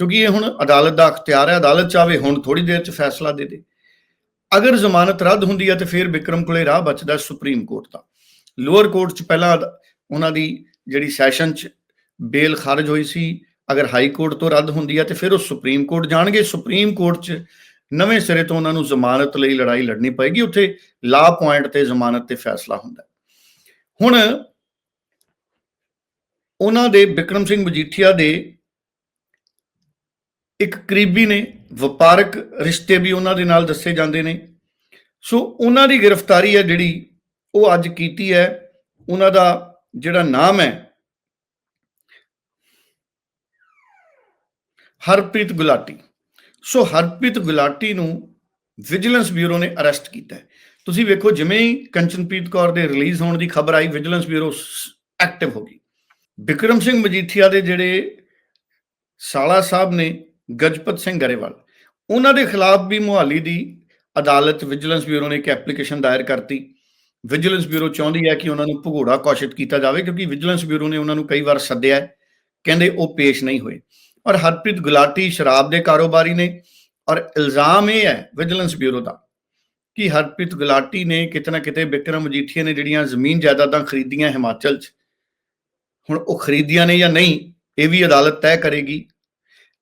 ਕਿਉਂਕਿ ਇਹ ਹੁਣ ਅਦਾਲਤ ਦਾ ਅਖਤਿਆਰ ਹੈ, ਅਦਾਲਤ ਚਾਵੇ ਹੁਣ ਥੋੜੀ ਦੇਰ 'ਚ ਫੈਸਲਾ ਦੇ ਦੇ। ਅਗਰ ਜ਼ਮਾਨਤ ਰੱਦ ਹੁੰਦੀ ਹੈ ਤੇ ਫਿਰ ਵਿਕਰਮ ਕੋਲੇ ਰਾਹ ਬਚਦਾ ਸੁਪਰੀਮ ਕੋਰਟ ਦਾ। ਲੋਅਰ ਕੋਰਟ 'ਚ ਪਹਿਲਾਂ ਉਹਨਾਂ ਦੀ ਜਿਹੜੀ ਸੈਸ਼ਨ 'ਚ ਬੇਲ ਖਾਰਜ ਹੋਈ ਸੀ, ਅਗਰ ਹਾਈ ਕੋਰਟ ਤੋਂ ਰੱਦ ਹੁੰਦੀ ਹੈ ਤੇ ਫਿਰ ਉਹ ਸੁਪਰੀਮ ਕੋਰਟ ਜਾਣਗੇ। ਸੁਪਰੀਮ ਕੋਰਟ 'ਚ ਨਵੇਂ ਸਿਰੇ ਤੋਂ ਉਹਨਾਂ ਨੂੰ ਜ਼ਮਾਨਤ ਲਈ ਲੜਾਈ ਲੜਨੀ ਪਏਗੀ। ਉੱਥੇ ਲਾ ਪੁਆਇੰਟ ਤੇ ਜ਼ਮਾਨਤ ਤੇ ਫੈਸਲਾ ਹੁੰਦਾ ਹੁਣ ਉਹਨਾਂ ਦੇ ਵਿਕਰਮ ਸਿੰਘ ਮਜੀਠੀਆ ਦੇ ਇੱਕ ਕਰੀਬੀ ਨੇ, ਵਪਾਰਕ ਰਿਸ਼ਤੇ ਵੀ ਉਹਨਾਂ ਦੇ ਨਾਲ ਦੱਸੇ ਜਾਂਦੇ ਨੇ। ਸੋ ਉਹਨਾਂ ਦੀ ਗ੍ਰਿਫਤਾਰੀ ਹੈ ਜਿਹੜੀ ਉਹ ਅੱਜ ਕੀਤੀ ਹੈ। ਉਹਨਾਂ ਦਾ ਜਿਹੜਾ ਨਾਮ ਹੈ, ਹਰਪ੍ਰੀਤ ਗੁਲਾਟੀ। ਸੋ ਹਰਪ੍ਰੀਤ ਗੁਲਾਟੀ ਨੂੰ ਵਿਜੀਲੈਂਸ ਬਿਊਰੋ ਨੇ ਅਰੈਸਟ ਕੀਤਾ ਹੈ। ਤੁਸੀਂ ਵੇਖੋ, ਜਿਵੇਂ ਹੀ ਕੰਚਨਪ੍ਰੀਤ ਕੌਰ ਦੇ ਰਿਲੀਜ਼ ਹੋਣ ਦੀ ਖਬਰ ਆਈ, ਵਿਜੀਲੈਂਸ ਬਿਊਰੋ ਐਕਟਿਵ ਹੋ ਗਈ। ਵਿਕਰਮ ਸਿੰਘ ਮਜੀਠੀਆ ਦੇ ਜਿਹੜੇ ਸਾਲਾ ਸਾਹਿਬ ਨੇ ਗਜਪਤ ਸਿੰਘ ਗਰੇਵਾਲ, ਉਹਨਾਂ ਦੇ ਖਿਲਾਫ ਵੀ ਮੁਹਾਲੀ ਦੀ ਅਦਾਲਤ ਵਿਜੀਲੈਂਸ ਬਿਊਰੋ ਨੇ ਇੱਕ ਐਪਲੀਕੇਸ਼ਨ ਦਾਇਰ ਕਰਤੀ। ਵਿਜੀਲੈਂਸ ਬਿਊਰੋ ਚਾਹੁੰਦੀ ਹੈ ਕਿ ਉਹਨਾਂ ਨੂੰ ਭਗੌੜਾ ਘੋਸ਼ਿਤ ਕੀਤਾ ਜਾਵੇ ਕਿਉਂਕਿ ਵਿਜੀਲੈਂਸ ਬਿਊਰੋ ਨੇ ਉਹਨਾਂ ਨੂੰ ਕਈ ਵਾਰ ਸੱਦਿਆ ਕਹਿੰਦੇ ਉਹ ਪੇਸ਼ ਨਹੀਂ ਹੋਏ। ਔਰ ਹਰਪ੍ਰੀਤ ਗੁਲਾਟੀ ਸ਼ਰਾਬ ਦੇ ਕਾਰੋਬਾਰੀ ਨੇ, ਔਰ ਇਲਜ਼ਾਮ ਇਹ ਹੈ ਵਿਜੀਲੈਂਸ ਬਿਊਰੋ ਦਾ ਕਿ ਹਰਪ੍ਰੀਤ ਗੁਲਾਟੀ ਨੇ ਕਿਤੇ ਨਾ ਕਿਤੇ ਵਿਕਰਮ ਮਜੀਠੀਆ ਨੇ ਜਿਹੜੀਆਂ ਜ਼ਮੀਨ ਜਾਇਦਾਦਾਂ ਖਰੀਦੀਆਂ ਹਿਮਾਚਲ 'ਚ ਹੁਣ ਉਹ ਖਰੀਦੀਆਂ ਨੇ ਜਾਂ ਨਹੀਂ, ਇਹ ਵੀ ਅਦਾਲਤ ਤੈਅ ਕਰੇਗੀ।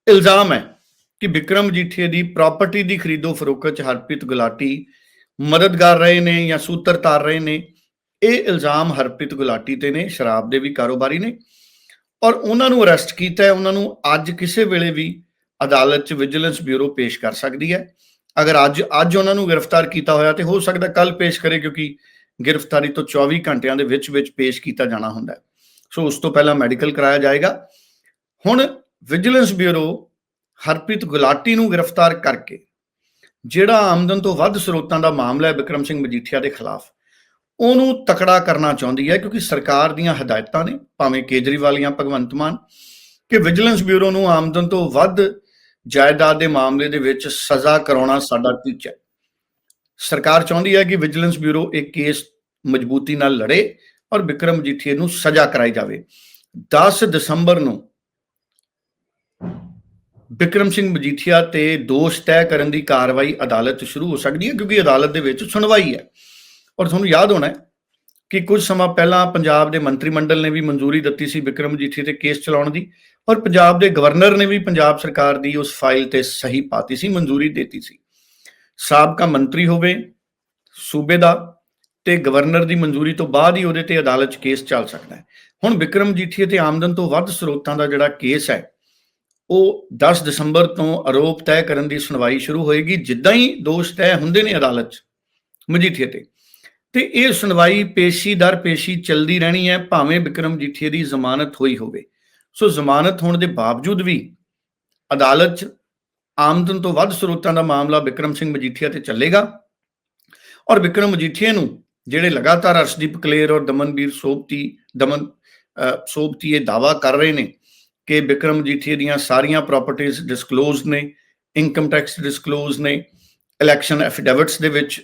ਇਲਜ਼ਾਮ ਹੈ ਕਿ ਵਿਕਰਮ ਮਜੀਠੀਆ ਦੀ ਪ੍ਰਾਪਰਟੀ ਦੀ ਖਰੀਦੋ ਫਰੋਖਤ 'ਚ ਹਰਪ੍ਰੀਤ ਗੁਲਾਟੀ ਮਦਦਗਾਰ ਰਹੇ ਨੇ ਜਾਂ ਸੂਤਰਧਾਰ ਰਹੇ ਨੇ, ਇਹ ਇਲਜ਼ਾਮ ਹਰਪ੍ਰੀਤ ਗੁਲਾਟੀ ਤੇ ਨੇ, ਸ਼ਰਾਬ ਦੇ ਵੀ ਕਾਰੋਬਾਰੀ ਨੇ। ਔਰ ਉਹਨਾਂ ਨੂੰ ਅਰੈਸਟ ਕੀਤਾ ਹੈ, ਉਹਨਾਂ ਨੂੰ ਅੱਜ ਕਿਸੇ ਵੇਲੇ ਵੀ ਅਦਾਲਤ 'ਚ ਵਿਜੀਲੈਂਸ ਬਿਊਰੋ ਪੇਸ਼ ਕਰ ਸਕਦੀ ਹੈ। ਅਗਰ ਅੱਜ ਅੱਜ ਉਹਨਾਂ ਨੂੰ ਗ੍ਰਿਫਤਾਰ ਕੀਤਾ ਹੋਇਆ ਤੇ ਹੋ ਸਕਦਾ ਕੱਲ ਪੇਸ਼ ਕਰੇ, ਕਿਉਂਕਿ ਗ੍ਰਿਫਤਾਰੀ ਤੋਂ 24 ਘੰਟਿਆਂ ਦੇ ਵਿੱਚ ਵਿੱਚ ਪੇਸ਼ ਕੀਤਾ ਜਾਣਾ ਹੁੰਦਾ ਹੈ। ਸੋ ਉਸ ਤੋਂ ਪਹਿਲਾਂ ਮੈਡੀਕਲ ਕਰਾਇਆ ਜਾਏਗਾ। ਹੁਣ ਵਿਜੀਲੈਂਸ ਬਿਊਰੋ ਹਰਪ੍ਰੀਤ ਗੁਲਾਟੀ ਨੂੰ ਗ੍ਰਿਫਤਾਰ ਕਰਕੇ, ਜਿਹੜਾ ਆਮਦਨ ਤੋਂ ਵੱਧ ਸਰੋਤਾਂ ਦਾ ਮਾਮਲਾ ਹੈ ਵਿਕਰਮ ਸਿੰਘ ਮਜੀਠੀਆ ਦੇ ਖਿਲਾਫ, ਉਹਨੂੰ ਤਕੜਾ ਕਰਨਾ ਚਾਹੁੰਦੀ ਹੈ ਕਿਉਂਕਿ ਸਰਕਾਰ ਦੀਆਂ ਹਦਾਇਤਾਂ ਨੇ, ਭਾਵੇਂ ਕੇਜਰੀਵਾਲ ਜਾਂ ਭਗਵੰਤ ਮਾਨ, ਕਿ ਵਿਜੀਲੈਂਸ ਬਿਊਰੋ ਨੂੰ ਆਮਦਨ ਤੋਂ ਵੱਧ ਜਾਇਦਾਦ ਦੇ ਮਾਮਲੇ ਦੇ ਵਿੱਚ ਸਜ਼ਾ ਕਰਾਉਣਾ ਸਾਡਾ ਟੀਚਾ ਹੈ। ਸਰਕਾਰ ਚਾਹੁੰਦੀ ਹੈ ਕਿ ਵਿਜੀਲੈਂਸ ਬਿਊਰੋ ਇੱਕ ਕੇਸ ਮਜ਼ਬੂਤੀ ਨਾਲ ਲੜੇ ਔਰ ਵਿਕਰਮ ਮਜੀਠੀਆ ਨੂੰ ਸਜ਼ਾ ਕਰਾਈ ਜਾਵੇ। 10 ਦਸੰਬਰ ਨੂੰ ਵਿਕਰਮ ਸਿੰਘ ਮਜੀਠੀਆ ਤੇ ਦੋਸ਼ ਤੈਅ ਕਰਨ ਦੀ ਕਾਰਵਾਈ ਅਦਾਲਤ 'ਚ ਸ਼ੁਰੂ ਹੋ ਸਕਦੀ ਹੈ, ਕਿਉਂਕਿ ਅਦਾਲਤ ਦੇ ਵਿੱਚ ਸੁਣਵਾਈ ਹੈ। ਔਰ ਤੁਹਾਨੂੰ ਯਾਦ ਹੋਣਾ ਕਿ ਕੁਝ ਸਮਾਂ ਪਹਿਲਾਂ ਪੰਜਾਬ ਦੇ ਮੰਤਰੀ ਮੰਡਲ ਨੇ ਵੀ ਮਨਜ਼ੂਰੀ ਦਿੱਤੀ ਸੀ ਵਿਕਰਮ ਮਜੀਠੀਆ ਤੇ ਕੇਸ ਚਲਾਉਣ ਦੀ ਔਰ ਪੰਜਾਬ ਦੇ ਗਵਰਨਰ ਨੇ ਵੀ ਪੰਜਾਬ ਸਰਕਾਰ ਦੀ ਉਸ ਫਾਈਲ ਤੇ ਸਹੀ ਪਾਤੀ ਸੀ, ਮਨਜ਼ੂਰੀ ਦਿੱਤੀ ਸੀ। ਸਾਬਕਾ ਮੰਤਰੀ ਹੋਵੇ, ਸੂਬੇ ਦਾ ਤੇ ਗਵਰਨਰ ਦੀ ਮਨਜ਼ੂਰੀ ਤੋਂ ਬਾਅਦ ਹੀ ਉਹਦੇ ਤੇ ਅਦਾਲਤ 'ਚ ਕੇਸ ਚੱਲ ਸਕਦਾ ਹੈ। ਹੁਣ ਵਿਕਰਮ ਜੀਠੀਏ ਤੇ ਆਮਦਨ ਤੋਂ ਵੱਧ ਸਰੋਤਾਂ ਦਾ ਜਿਹੜਾ ਕੇਸ ਹੈ, ਉਹ 10 ਦਸੰਬਰ ਤੋਂ ਆਰੋਪ ਤੈਅ ਕਰਨ ਦੀ ਸੁਣਵਾਈ ਸ਼ੁਰੂ ਹੋਏਗੀ, ਜਿੱਦਾਂ ਹੀ ਦੋਸ਼ ਤੈਅ ਹੁੰਦੇ ਨੇ ਅਦਾਲਤ 'ਚ, ਮਜੀਠੀਏ ਤੇ। ਤੇ ਇਹ ਸੁਣਵਾਈ ਪੇਸ਼ੀ ਦਰ ਪੇਸ਼ੀ ਚੱਲਦੀ ਰਹਿਣੀ ਹੈ, ਭਾਵੇਂ ਵਿਕਰਮ ਜੀਠੀਆ ਦੀ ਜ਼ਮਾਨਤ ਹੋਈ ਹੋਵੇ। ਸੋ ਜ਼ਮਾਨਤ ਹੋਣ ਦੇ ਬਾਵਜੂਦ ਵੀ ਅਦਾਲਤ 'ਚ ਆਮਦਨ ਤੋਂ ਵੱਧ ਸਰੋਤਾਂ ਦਾ ਮਾਮਲਾ ਵਿਕਰਮ ਸਿੰਘ ਮਜੀਠੀਆ ਤੇ ਚੱਲੇਗਾ ਔਰ ਵਿਕਰਮ ਮਜੀਠੀਆ ਨੂੰ ਜਿਹੜੇ ਲਗਾਤਾਰ ਅਰਸ਼ਦੀਪ ਕਲੇਰ ਔਰ ਦਮਨਵੀਰ ਸੋਪਤੀ ਦਮਨ ਅਹ, ਸੋਪਤੀ ਇਹ ਦਾਵਾ ਕਰ ਰਹੇ ਨੇ ਕਿ ਵਿਕਰਮ ਮਜੀਠੀਆ ਦੀਆਂ ਸਾਰੀਆਂ ਪ੍ਰਾਪਰਟੀਆਂ ਡਿਸਕਲੋਜ਼ ਨੇ ਇਨਕਮ ਟੈਕਸ ਡਿਸਕਲੋਜ਼ ਨੇ ਇਲੈਕਸ਼ਨ ਐਫੀਡੇਵਿਟਸ ਦੇ ਵਿੱਚ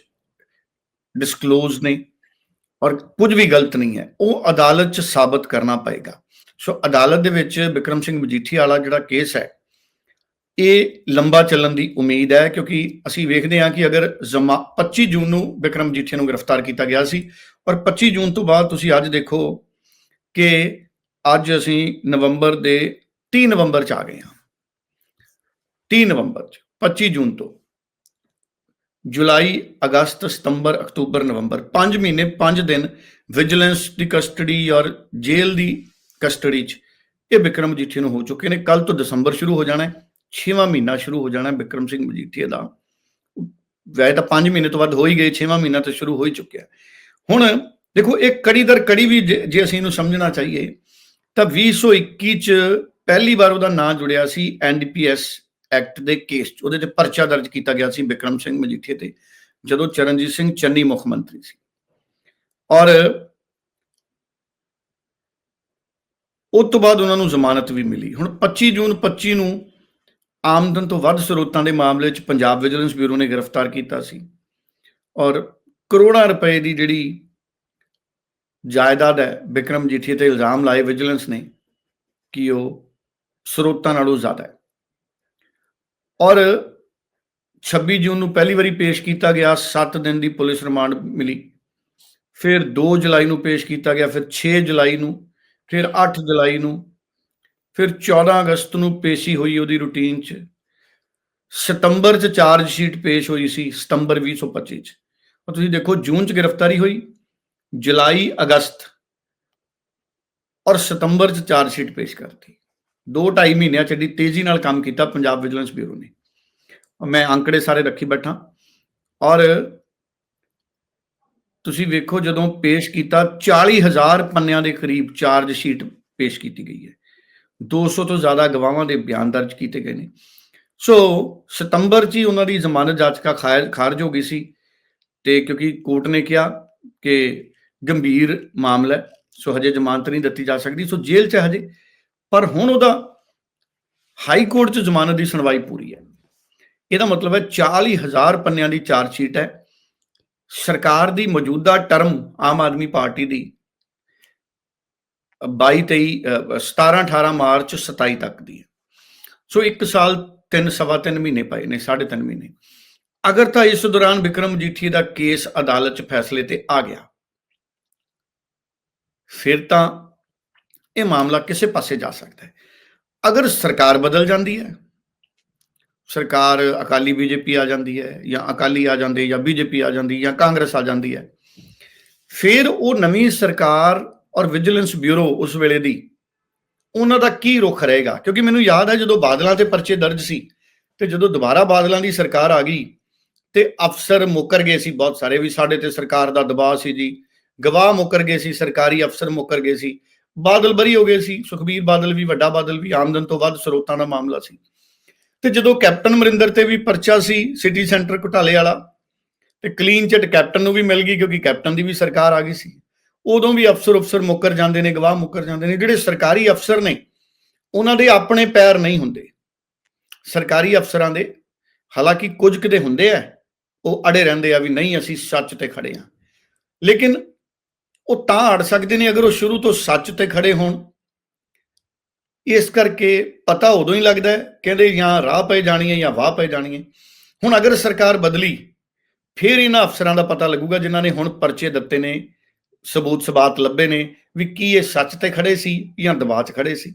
ਡਿਸਕਲੋਜ਼ ਨੇ ਔਰ ਕੁਝ ਵੀ ਗਲਤ ਨਹੀਂ ਹੈ ਉਹ ਅਦਾਲਤ 'ਚ ਸਾਬਤ ਕਰਨਾ ਪਏਗਾ। ਸੋ ਅਦਾਲਤ ਦੇ ਵਿੱਚ ਵਿਕਰਮ ਸਿੰਘ ਮਜੀਠੀਆ ਵਾਲਾ ਜਿਹੜਾ ਕੇਸ ਹੈ ਇਹ ਲੰਬਾ ਚੱਲਣ ਦੀ ਉਮੀਦ ਹੈ, ਕਿਉਂਕਿ ਅਸੀਂ ਵੇਖਦੇ ਹਾਂ ਕਿ ਅਗਰ ਜ਼ਮਾ 25 ਜੂਨ ਨੂੰ ਵਿਕਰਮ ਜੀਠੇ ਨੂੰ ਗ੍ਰਿਫਤਾਰ ਕੀਤਾ ਗਿਆ ਸੀ ਔਰ 25 ਜੂਨ ਤੋਂ ਬਾਅਦ ਤੁਸੀਂ ਅੱਜ ਦੇਖੋ ਕਿ ਅੱਜ ਅਸੀਂ ਨਵੰਬਰ ਦੇ 30 ਨਵੰਬਰ ਚ ਆ ਗਏ ਹਾਂ। 30 ਨਵੰਬਰ ਚ 25 ਜੂਨ ਤੋਂ। ਜੁਲਾਈ, ਅਗਸਤ, ਸਤੰਬਰ, ਅਕਤੂਬਰ, ਨਵੰਬਰ 5 ਮਹੀਨੇ 5 ਦਿਨ ਵਿਜੀਲੈਂਸ ਦੀ ਕਸਟਡੀ ਔਰ ਜੇਲ੍ਹ ਦੀ ਕਸਟਡੀ ਚ ਇਹ ਵਿਕਰਮ ਜੀਠੇ ਨੂੰ ਹੋ ਚੁੱਕੇ ਨੇ। ਕੱਲ ਤੋਂ ਦਸੰਬਰ ਸ਼ੁਰੂ ਹੋ ਜਾਣਾ ਹੈ। 6ਵਾਂ ਮਹੀਨਾ ਸ਼ੁਰੂ ਹੋ ਜਾਣਾ ਹੈ ਵਿਕਰਮ ਸਿੰਘ ਮਜੀਠੀਆ ਦਾ। ਵੈਸੇ ਤਾਂ 5 ਮਹੀਨੇ ਤੋਂ ਵੱਧ ਹੋ ਹੀ ਗਏ 6ਵਾਂ ਮਹੀਨਾ ਤਾਂ ਸ਼ੁਰੂ ਹੋ ਹੀ ਚੁੱਕਿਆ। ਹੁਣ ਦੇਖੋ, ਇਹ ਕੜੀ ਦਰ ਕੜੀ ਵੀ ਜੇ ਜੇ ਅਸੀਂ ਇਹਨੂੰ ਸਮਝਣਾ ਚਾਹੀਏ, ਤਾਂ 2021 ਚ ਪਹਿਲੀ ਵਾਰ ਉਹਦਾ ਨਾਂ ਜੁੜਿਆ ਸੀ ਐਨਡੀਪੀਐਸ ਐਕਟ ਦੇ ਕੇਸ 'ਚ। ਉਹਦੇ ਤੇ ਪਰਚਾ ਦਰਜ ਕੀਤਾ ਗਿਆ ਸੀ ਵਿਕਰਮ ਸਿੰਘ ਮਜੀਠੀਆ ਤੇ, ਜਦੋਂ ਚਰਨਜੀਤ ਸਿੰਘ ਚੰਨੀ ਮੁੱਖ ਮੰਤਰੀ ਸੀ। ਔਰ ਉਸ ਤੋਂ ਬਾਅਦ ਉਹਨਾਂ ਨੂੰ ਜ਼ਮਾਨਤ ਵੀ ਮਿਲੀ। ਹੁਣ 25 ਜੂਨ 25 ਨੂੰ ਆਮਦਨ ਤੋਂ ਵੱਧ ਸਰੋਤਾਂ ਦੇ ਮਾਮਲੇ 'ਚ ਪੰਜਾਬ ਵਿਜੀਲੈਂਸ ਬਿਊਰੋ ਨੇ ਗ੍ਰਿਫਤਾਰ ਕੀਤਾ ਸੀ। ਔਰ ਕਰੋੜਾਂ ਰੁਪਏ ਦੀ ਜਿਹੜੀ ਜਾਇਦਾਦ ਹੈ ਵਿਕਰਮ ਜੀਠੀ ਤੇ ਇਲਜ਼ਾਮ ਲਾਏ ਵਿਜੀਲੈਂਸ ਨੇ ਕਿ ਉਹ ਸਰੋਤਾਂ ਨਾਲੋਂ ਜ਼ਿਆਦਾ ਹੈ। ਔਰ 26 ਜੂਨ ਨੂੰ ਪਹਿਲੀ ਵਾਰੀ ਪੇਸ਼ ਕੀਤਾ ਗਿਆ 7 ਦਿਨ ਦੀ ਪੁਲਿਸ ਰਿਮਾਂਡ ਮਿਲੀ। ਫਿਰ 2 ਜੁਲਾਈ ਨੂੰ ਪੇਸ਼ ਕੀਤਾ ਗਿਆ, ਫਿਰ 6 ਜੁਲਾਈ ਨੂੰ, ਫਿਰ 8 ਜੁਲਾਈ ਨੂੰ ਫਿਰ 14 ਅਗਸਤ ਨੂੰ ਪੇਸ਼ੀ ਹੋਈ ਉਹਦੀ ਰੂਟੀਨ 'ਚ। ਸਤੰਬਰ 'ਚ ਚਾਰਜ ਸ਼ੀਟ ਪੇਸ਼ ਹੋਈ ਸੀ, ਸਤੰਬਰ 2025 'ਚ। ਉਹ ਤੁਸੀਂ ਦੇਖੋ, ਜੂਨ 'ਚ ਗ੍ਰਿਫਤਾਰੀ ਹੋਈ, ਜੁਲਾਈ, ਅਗਸਤ ਔਰ ਸਤੰਬਰ 'ਚ ਚਾਰਜ ਸ਼ੀਟ ਪੇਸ਼ ਕਰਤੀ। 2.5 ਮਹੀਨਿਆਂ 'ਚ ਏਡੀ ਤੇਜ਼ੀ ਨਾਲ ਕੰਮ ਕੀਤਾ ਪੰਜਾਬ ਵਿਜੀਲੈਂਸ ਬਿਊਰੋ ਨੇ। ਮੈਂ ਅੰਕੜੇ ਸਾਰੇ ਰੱਖੀ ਬੈਠਾ। ਔਰ ਤੁਸੀਂ ਵੇਖੋ ਜਦੋਂ ਪੇਸ਼ ਕੀਤਾ 40000 ਪੰਨਿਆਂ ਦੇ ਕਰੀਬ ਚਾਰਜ ਸ਼ੀਟ ਪੇਸ਼ ਕੀਤੀ ਗਈ ਹੈ। 200 ਤੋਂ ਜ਼ਿਆਦਾ ਗਵਾਹਾਂ ਦੇ ਬਿਆਨ ਦਰਜ ਕੀਤੇ ਗਏ ਨੇ। ਸੋ ਸਤੰਬਰ 'ਚ ਹੀ ਉਹਨਾਂ ਦੀ ਜ਼ਮਾਨਤ ਜਾਚਕਾ ਖਾਇ- ਖਾਰਜ ਹੋ ਗਈ ਸੀ ਤੇ ਕਿਉਂਕਿ ਕੋਰਟ ਨੇ ਕਿਹਾ ਕਿ ਗੰਭੀਰ ਮਾਮਲਾ ਸੋ ਹਜੇ ਜ਼ਮਾਨਤ ਨਹੀਂ ਦਿੱਤੀ ਜਾ ਸਕਦੀ, ਸੋ ਜੇਲ੍ਹ 'ਚ ਹੈ ਹਜੇ, ਪਰ ਹੁਣ ਉਹਦਾ ਹਾਈ ਕੋਰਟ 'ਚ ਜ਼ਮਾਨਤ ਦੀ ਸੁਣਵਾਈ ਪੂਰੀ ਹੈ। ਇਹਦਾ ਮਤਲਬ ਹੈ 40000 ਪੰਨਿਆਂ ਦੀ ਚਾਰਜ ਸ਼ੀਟ ਹੈ। ਸਰਕਾਰ ਦੀ ਮੌਜੂਦਾ ਟਰਮ ਆਮ ਆਦਮੀ ਪਾਰਟੀ ਦੀ 22 23 17 18 ਮਾਰਚ 27 ਤੱਕ ਦੀ ਹੈ। ਸੋ 1 ਸਾਲ 3 ਸਵਾ 3 ਮਹੀਨੇ ਪਏ ਨੇ 3.5 ਮਹੀਨੇ। ਅਗਰ ਤਾਂ ਇਸ ਦੌਰਾਨ ਵਿਕਰਮ ਜੀਠੀ ਦਾ ਕੇਸ ਅਦਾਲਤ 'ਚ ਫੈਸਲੇ ਤੇ ਆ ਗਿਆ, ਫਿਰ ਤਾਂ ਇਹ ਮਾਮਲਾ ਕਿਸੇ ਪਾਸੇ ਜਾ ਸਕਦਾ ਹੈ। ਅਗਰ ਸਰਕਾਰ ਬਦਲ ਜਾਂਦੀ ਹੈ, ਸਰਕਾਰ ਅਕਾਲੀ ਬੀਜੇਪੀ ਆ ਜਾਂਦੀ ਹੈ, ਜਾਂ ਅਕਾਲੀ ਆ ਜਾਂਦੇ ਜਾਂ ਬੀਜੇਪੀ ਆ ਜਾਂਦੀ ਜਾਂ ਕਾਂਗਰਸ ਆ ਜਾਂਦੀ ਹੈ, ਫਿਰ ਉਹ ਨਵੀਂ ਸਰਕਾਰ ਔਰ ਵਿਜੀਲੈਂਸ ਬਿਊਰੋ ਉਸ ਵੇਲੇ ਦੀ, ਉਹਨਾਂ ਦਾ ਕੀ ਰੁਖ ਰਹੇਗਾ? ਕਿਉਂਕਿ ਮੈਨੂੰ ਯਾਦ ਹੈ ਜਦੋਂ ਬਾਦਲਾਂ ਤੇ ਪਰਚੇ ਦਰਜ ਸੀ ਤੇ ਜਦੋਂ ਦੁਬਾਰਾ ਬਾਦਲਾਂ ਦੀ ਸਰਕਾਰ ਆ ਗਈ ਤੇ ਅਫਸਰ ਮੁੱਕਰ ਗਏ ਸੀ, ਬਹੁਤ ਸਾਰੇ ਵੀ ਸਾਡੇ ਤੇ ਸਰਕਾਰ ਦਾ ਦਬਾਅ ਸੀ ਜੀ। ਗਵਾਹ ਮੁੱਕਰ ਗਏ ਸੀ, ਸਰਕਾਰੀ ਅਫਸਰ ਮੁੱਕਰ ਗਏ ਸੀ। ਬਾਦਲ ਬਰੀ ਹੋ ਗਏ ਸੀ, ਸੁਖਬੀਰ ਬਾਦਲ ਵੀ, ਵੱਡਾ ਬਾਦਲ ਵੀ, ਆਮਦਨ ਤੋਂ ਵੱਧ ਸਰੋਤਾਂ ਦਾ ਮਾਮਲਾ ਸੀ। ਤੇ ਜਦੋਂ ਕੈਪਟਨ ਅਮਰਿੰਦਰ ਤੇ ਵੀ ਪਰਚਾ ਸੀ, ਸਿਟੀ ਸੈਂਟਰ ਘੁਟਾਲੇ ਵਾਲਾ, ਤੇ ਕਲੀਨ ਚਿੱਟ ਕੈਪਟਨ ਨੂੰ ਵੀ ਮਿਲ ਗਈ ਕਿਉਂਕਿ ਕੈਪਟਨ ਦੀ ਵੀ ਸਰਕਾਰ ਆ ਗਈ ਸੀ। ਉਦੋਂ ਵੀ ਅਫਸਰ ਅਫਸਰ ਮੁੱਕਰ ਜਾਂਦੇ ਨੇ, ਗਵਾਹ ਮੁੱਕਰ ਜਾਂਦੇ ਨੇ। ਜਿਹੜੇ ਸਰਕਾਰੀ ਅਫਸਰ ਨੇ, ਉਹਨਾਂ ਦੇ ਆਪਣੇ ਪੈਰ ਨਹੀਂ ਹੁੰਦੇ। ਸਰਕਾਰੀ ਅਫਸਰਾਂ ਦੇ, ਹਾਲਾਂਕਿ ਕੁਝ ਕਿਤੇ ਹੁੰਦੇ ਆ, ਉਹ ਅੜੇ ਰਹਿੰਦੇ ਆ ਵੀ ਨਹੀਂ, ਅਸੀਂ ਸੱਚ ਤੇ ਖੜੇ ਆ। ਲੇਕਿਨ ਉਹ ਤਾਂ ਅੜ ਸਕਦੇ ਨੇ, ਅਗਰ ਉਹ ਸ਼ੁਰੂ ਤੋਂ ਸੱਚ ਤੇ ਖੜੇ ਹੋਣ। ਇਸ ਕਰਕੇ ਪਤਾ ਉਦੋਂ ਹੀ ਲੱਗਦਾ ਹੈ, ਕਹਿੰਦੇ ਜਾਂ ਰਾਹ ਪਏ ਜਾਣੀ ਹੈ ਜਾਂ ਵਾਹ ਪਏ ਜਾਣੀ ਹੈ। ਹੁਣ ਅਗਰ ਸਰਕਾਰ ਬਦਲੀ, ਫਿਰ ਇਹਨਾਂ ਅਫਸਰਾਂ ਦਾ ਪਤਾ ਲੱਗੂਗਾ, ਜਿਨ੍ਹਾਂ ਨੇ ਹੁਣ ਪਰਚੇ ਦਿੱਤੇ ਨੇ। ਸਬੂਤ ਸਬਾਤ ਲੱਭੇ ਨੇ ਵੀ ਕੀ ਇਹ ਸੱਚ ਤੇ ਖੜੇ ਸੀ ਜਾਂ ਦਬਾਅ 'ਚ ਖੜੇ ਸੀ।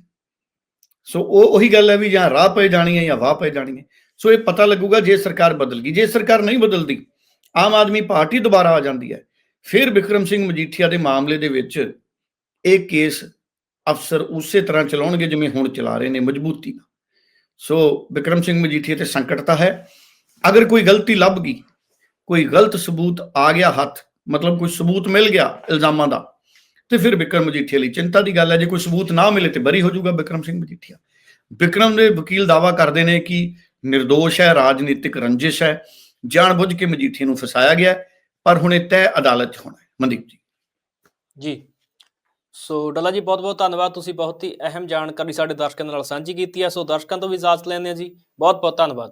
ਸੋ ਉਹ ਉਹੀ ਗੱਲ ਹੈ ਵੀ ਜਾਂ ਰਾਹ ਪਏ ਜਾਣੀ ਹੈ ਜਾਂ ਵਾਹ ਪਏ ਜਾਣੀ ਹੈ। ਸੋ ਇਹ ਪਤਾ ਲੱਗੂਗਾ ਜੇ ਸਰਕਾਰ ਬਦਲ ਗਈ। ਜੇ ਸਰਕਾਰ ਨਹੀਂ ਬਦਲਦੀ, ਆਮ ਆਦਮੀ ਪਾਰਟੀ ਦੁਬਾਰਾ ਆ ਜਾਂਦੀ ਹੈ। ਫਿਰ ਵਿਕਰਮ ਸਿੰਘ ਮਜੀਠੀਆ ਦੇ ਮਾਮਲੇ ਦੇ ਵਿੱਚ ਇਹ ਕੇਸ ਅਫਸਰ ਉਸੇ ਤਰ੍ਹਾਂ ਚਲਾਉਣਗੇ ਜਿਵੇਂ ਹੁਣ ਚਲਾ ਰਹੇ ਨੇ ਮਜ਼ਬੂਤੀ ਨਾਲ। ਸੋ ਵਿਕਰਮ ਸਿੰਘ ਮਜੀਠੀਆ ਤੇ ਸੰਕਟ ਤਾਂ ਹੈ। ਅਗਰ ਕੋਈ ਗਲਤੀ ਲੱਭ ਗਈ, ਕੋਈ ਗਲਤ ਸਬੂਤ ਆ ਗਿਆ ਹੱਥ ਮਤਲਬ ਕੋਈ ਸਬੂਤ ਮਿਲ ਗਿਆ ਇਲਜ਼ਾਮਾਂ ਦਾ, ਤੇ ਫਿਰ ਵਿਕਰਮ ਮਜੀਠੀਆ ਲਈ ਚਿੰਤਾ ਦੀ ਗੱਲ ਹੈ, ਜੇ ਕੋਈ ਸਬੂਤ ਨਾ ਮਿਲੇ ਤੇ ਬਰੀ ਹੋ ਜਾਊਗਾ ਵਿਕਰਮ ਸਿੰਘ ਮਜੀਠੀਆ। ਵਿਕਰਮ ਦੇ ਵਕੀਲ ਦਾਵਾ ਕਰਦੇ ਨੇ ਕਿ નિર્ਦੋਸ਼ ਹੈ, ਰਾਜਨੀਤਿਕ ਰੰਜਿਸ਼ ਹੈ, ਜਾਣਬੁੱਝ ਕੇ ਮਜੀਠੀਆ ਨੂੰ ਫਸਾਇਆ ਗਿਆ, ਪਰ ਹੁਣ ਇਹ ਤੈਅ ਅਦਾਲਤ 'ਚ ਹੋਣਾ ਹੈ। ਮਨਦੀਪ ਜੀ। ਜੀ। ਸੋ ਡੱਲਾ ਜੀ ਬਹੁਤ ਬਹੁਤ ਧੰਨਵਾਦ, ਤੁਸੀਂ ਬਹੁਤ ਹੀ ਅਹਿਮ ਜਾਣਕਾਰੀ ਸਾਡੇ ਦਰਸ਼ਕਾਂ ਨਾਲ ਸਾਂਝੀ ਕੀਤੀ ਹੈ। ਸੋ ਦਰਸ਼ਕਾਂ ਤੋਂ ਵੀ ਇਜਾਜ਼ਤ ਲੈਂਦੇ ਹਾਂ ਜੀ। ਬਹੁਤ ਬਹੁਤ ਧੰਨਵਾਦ।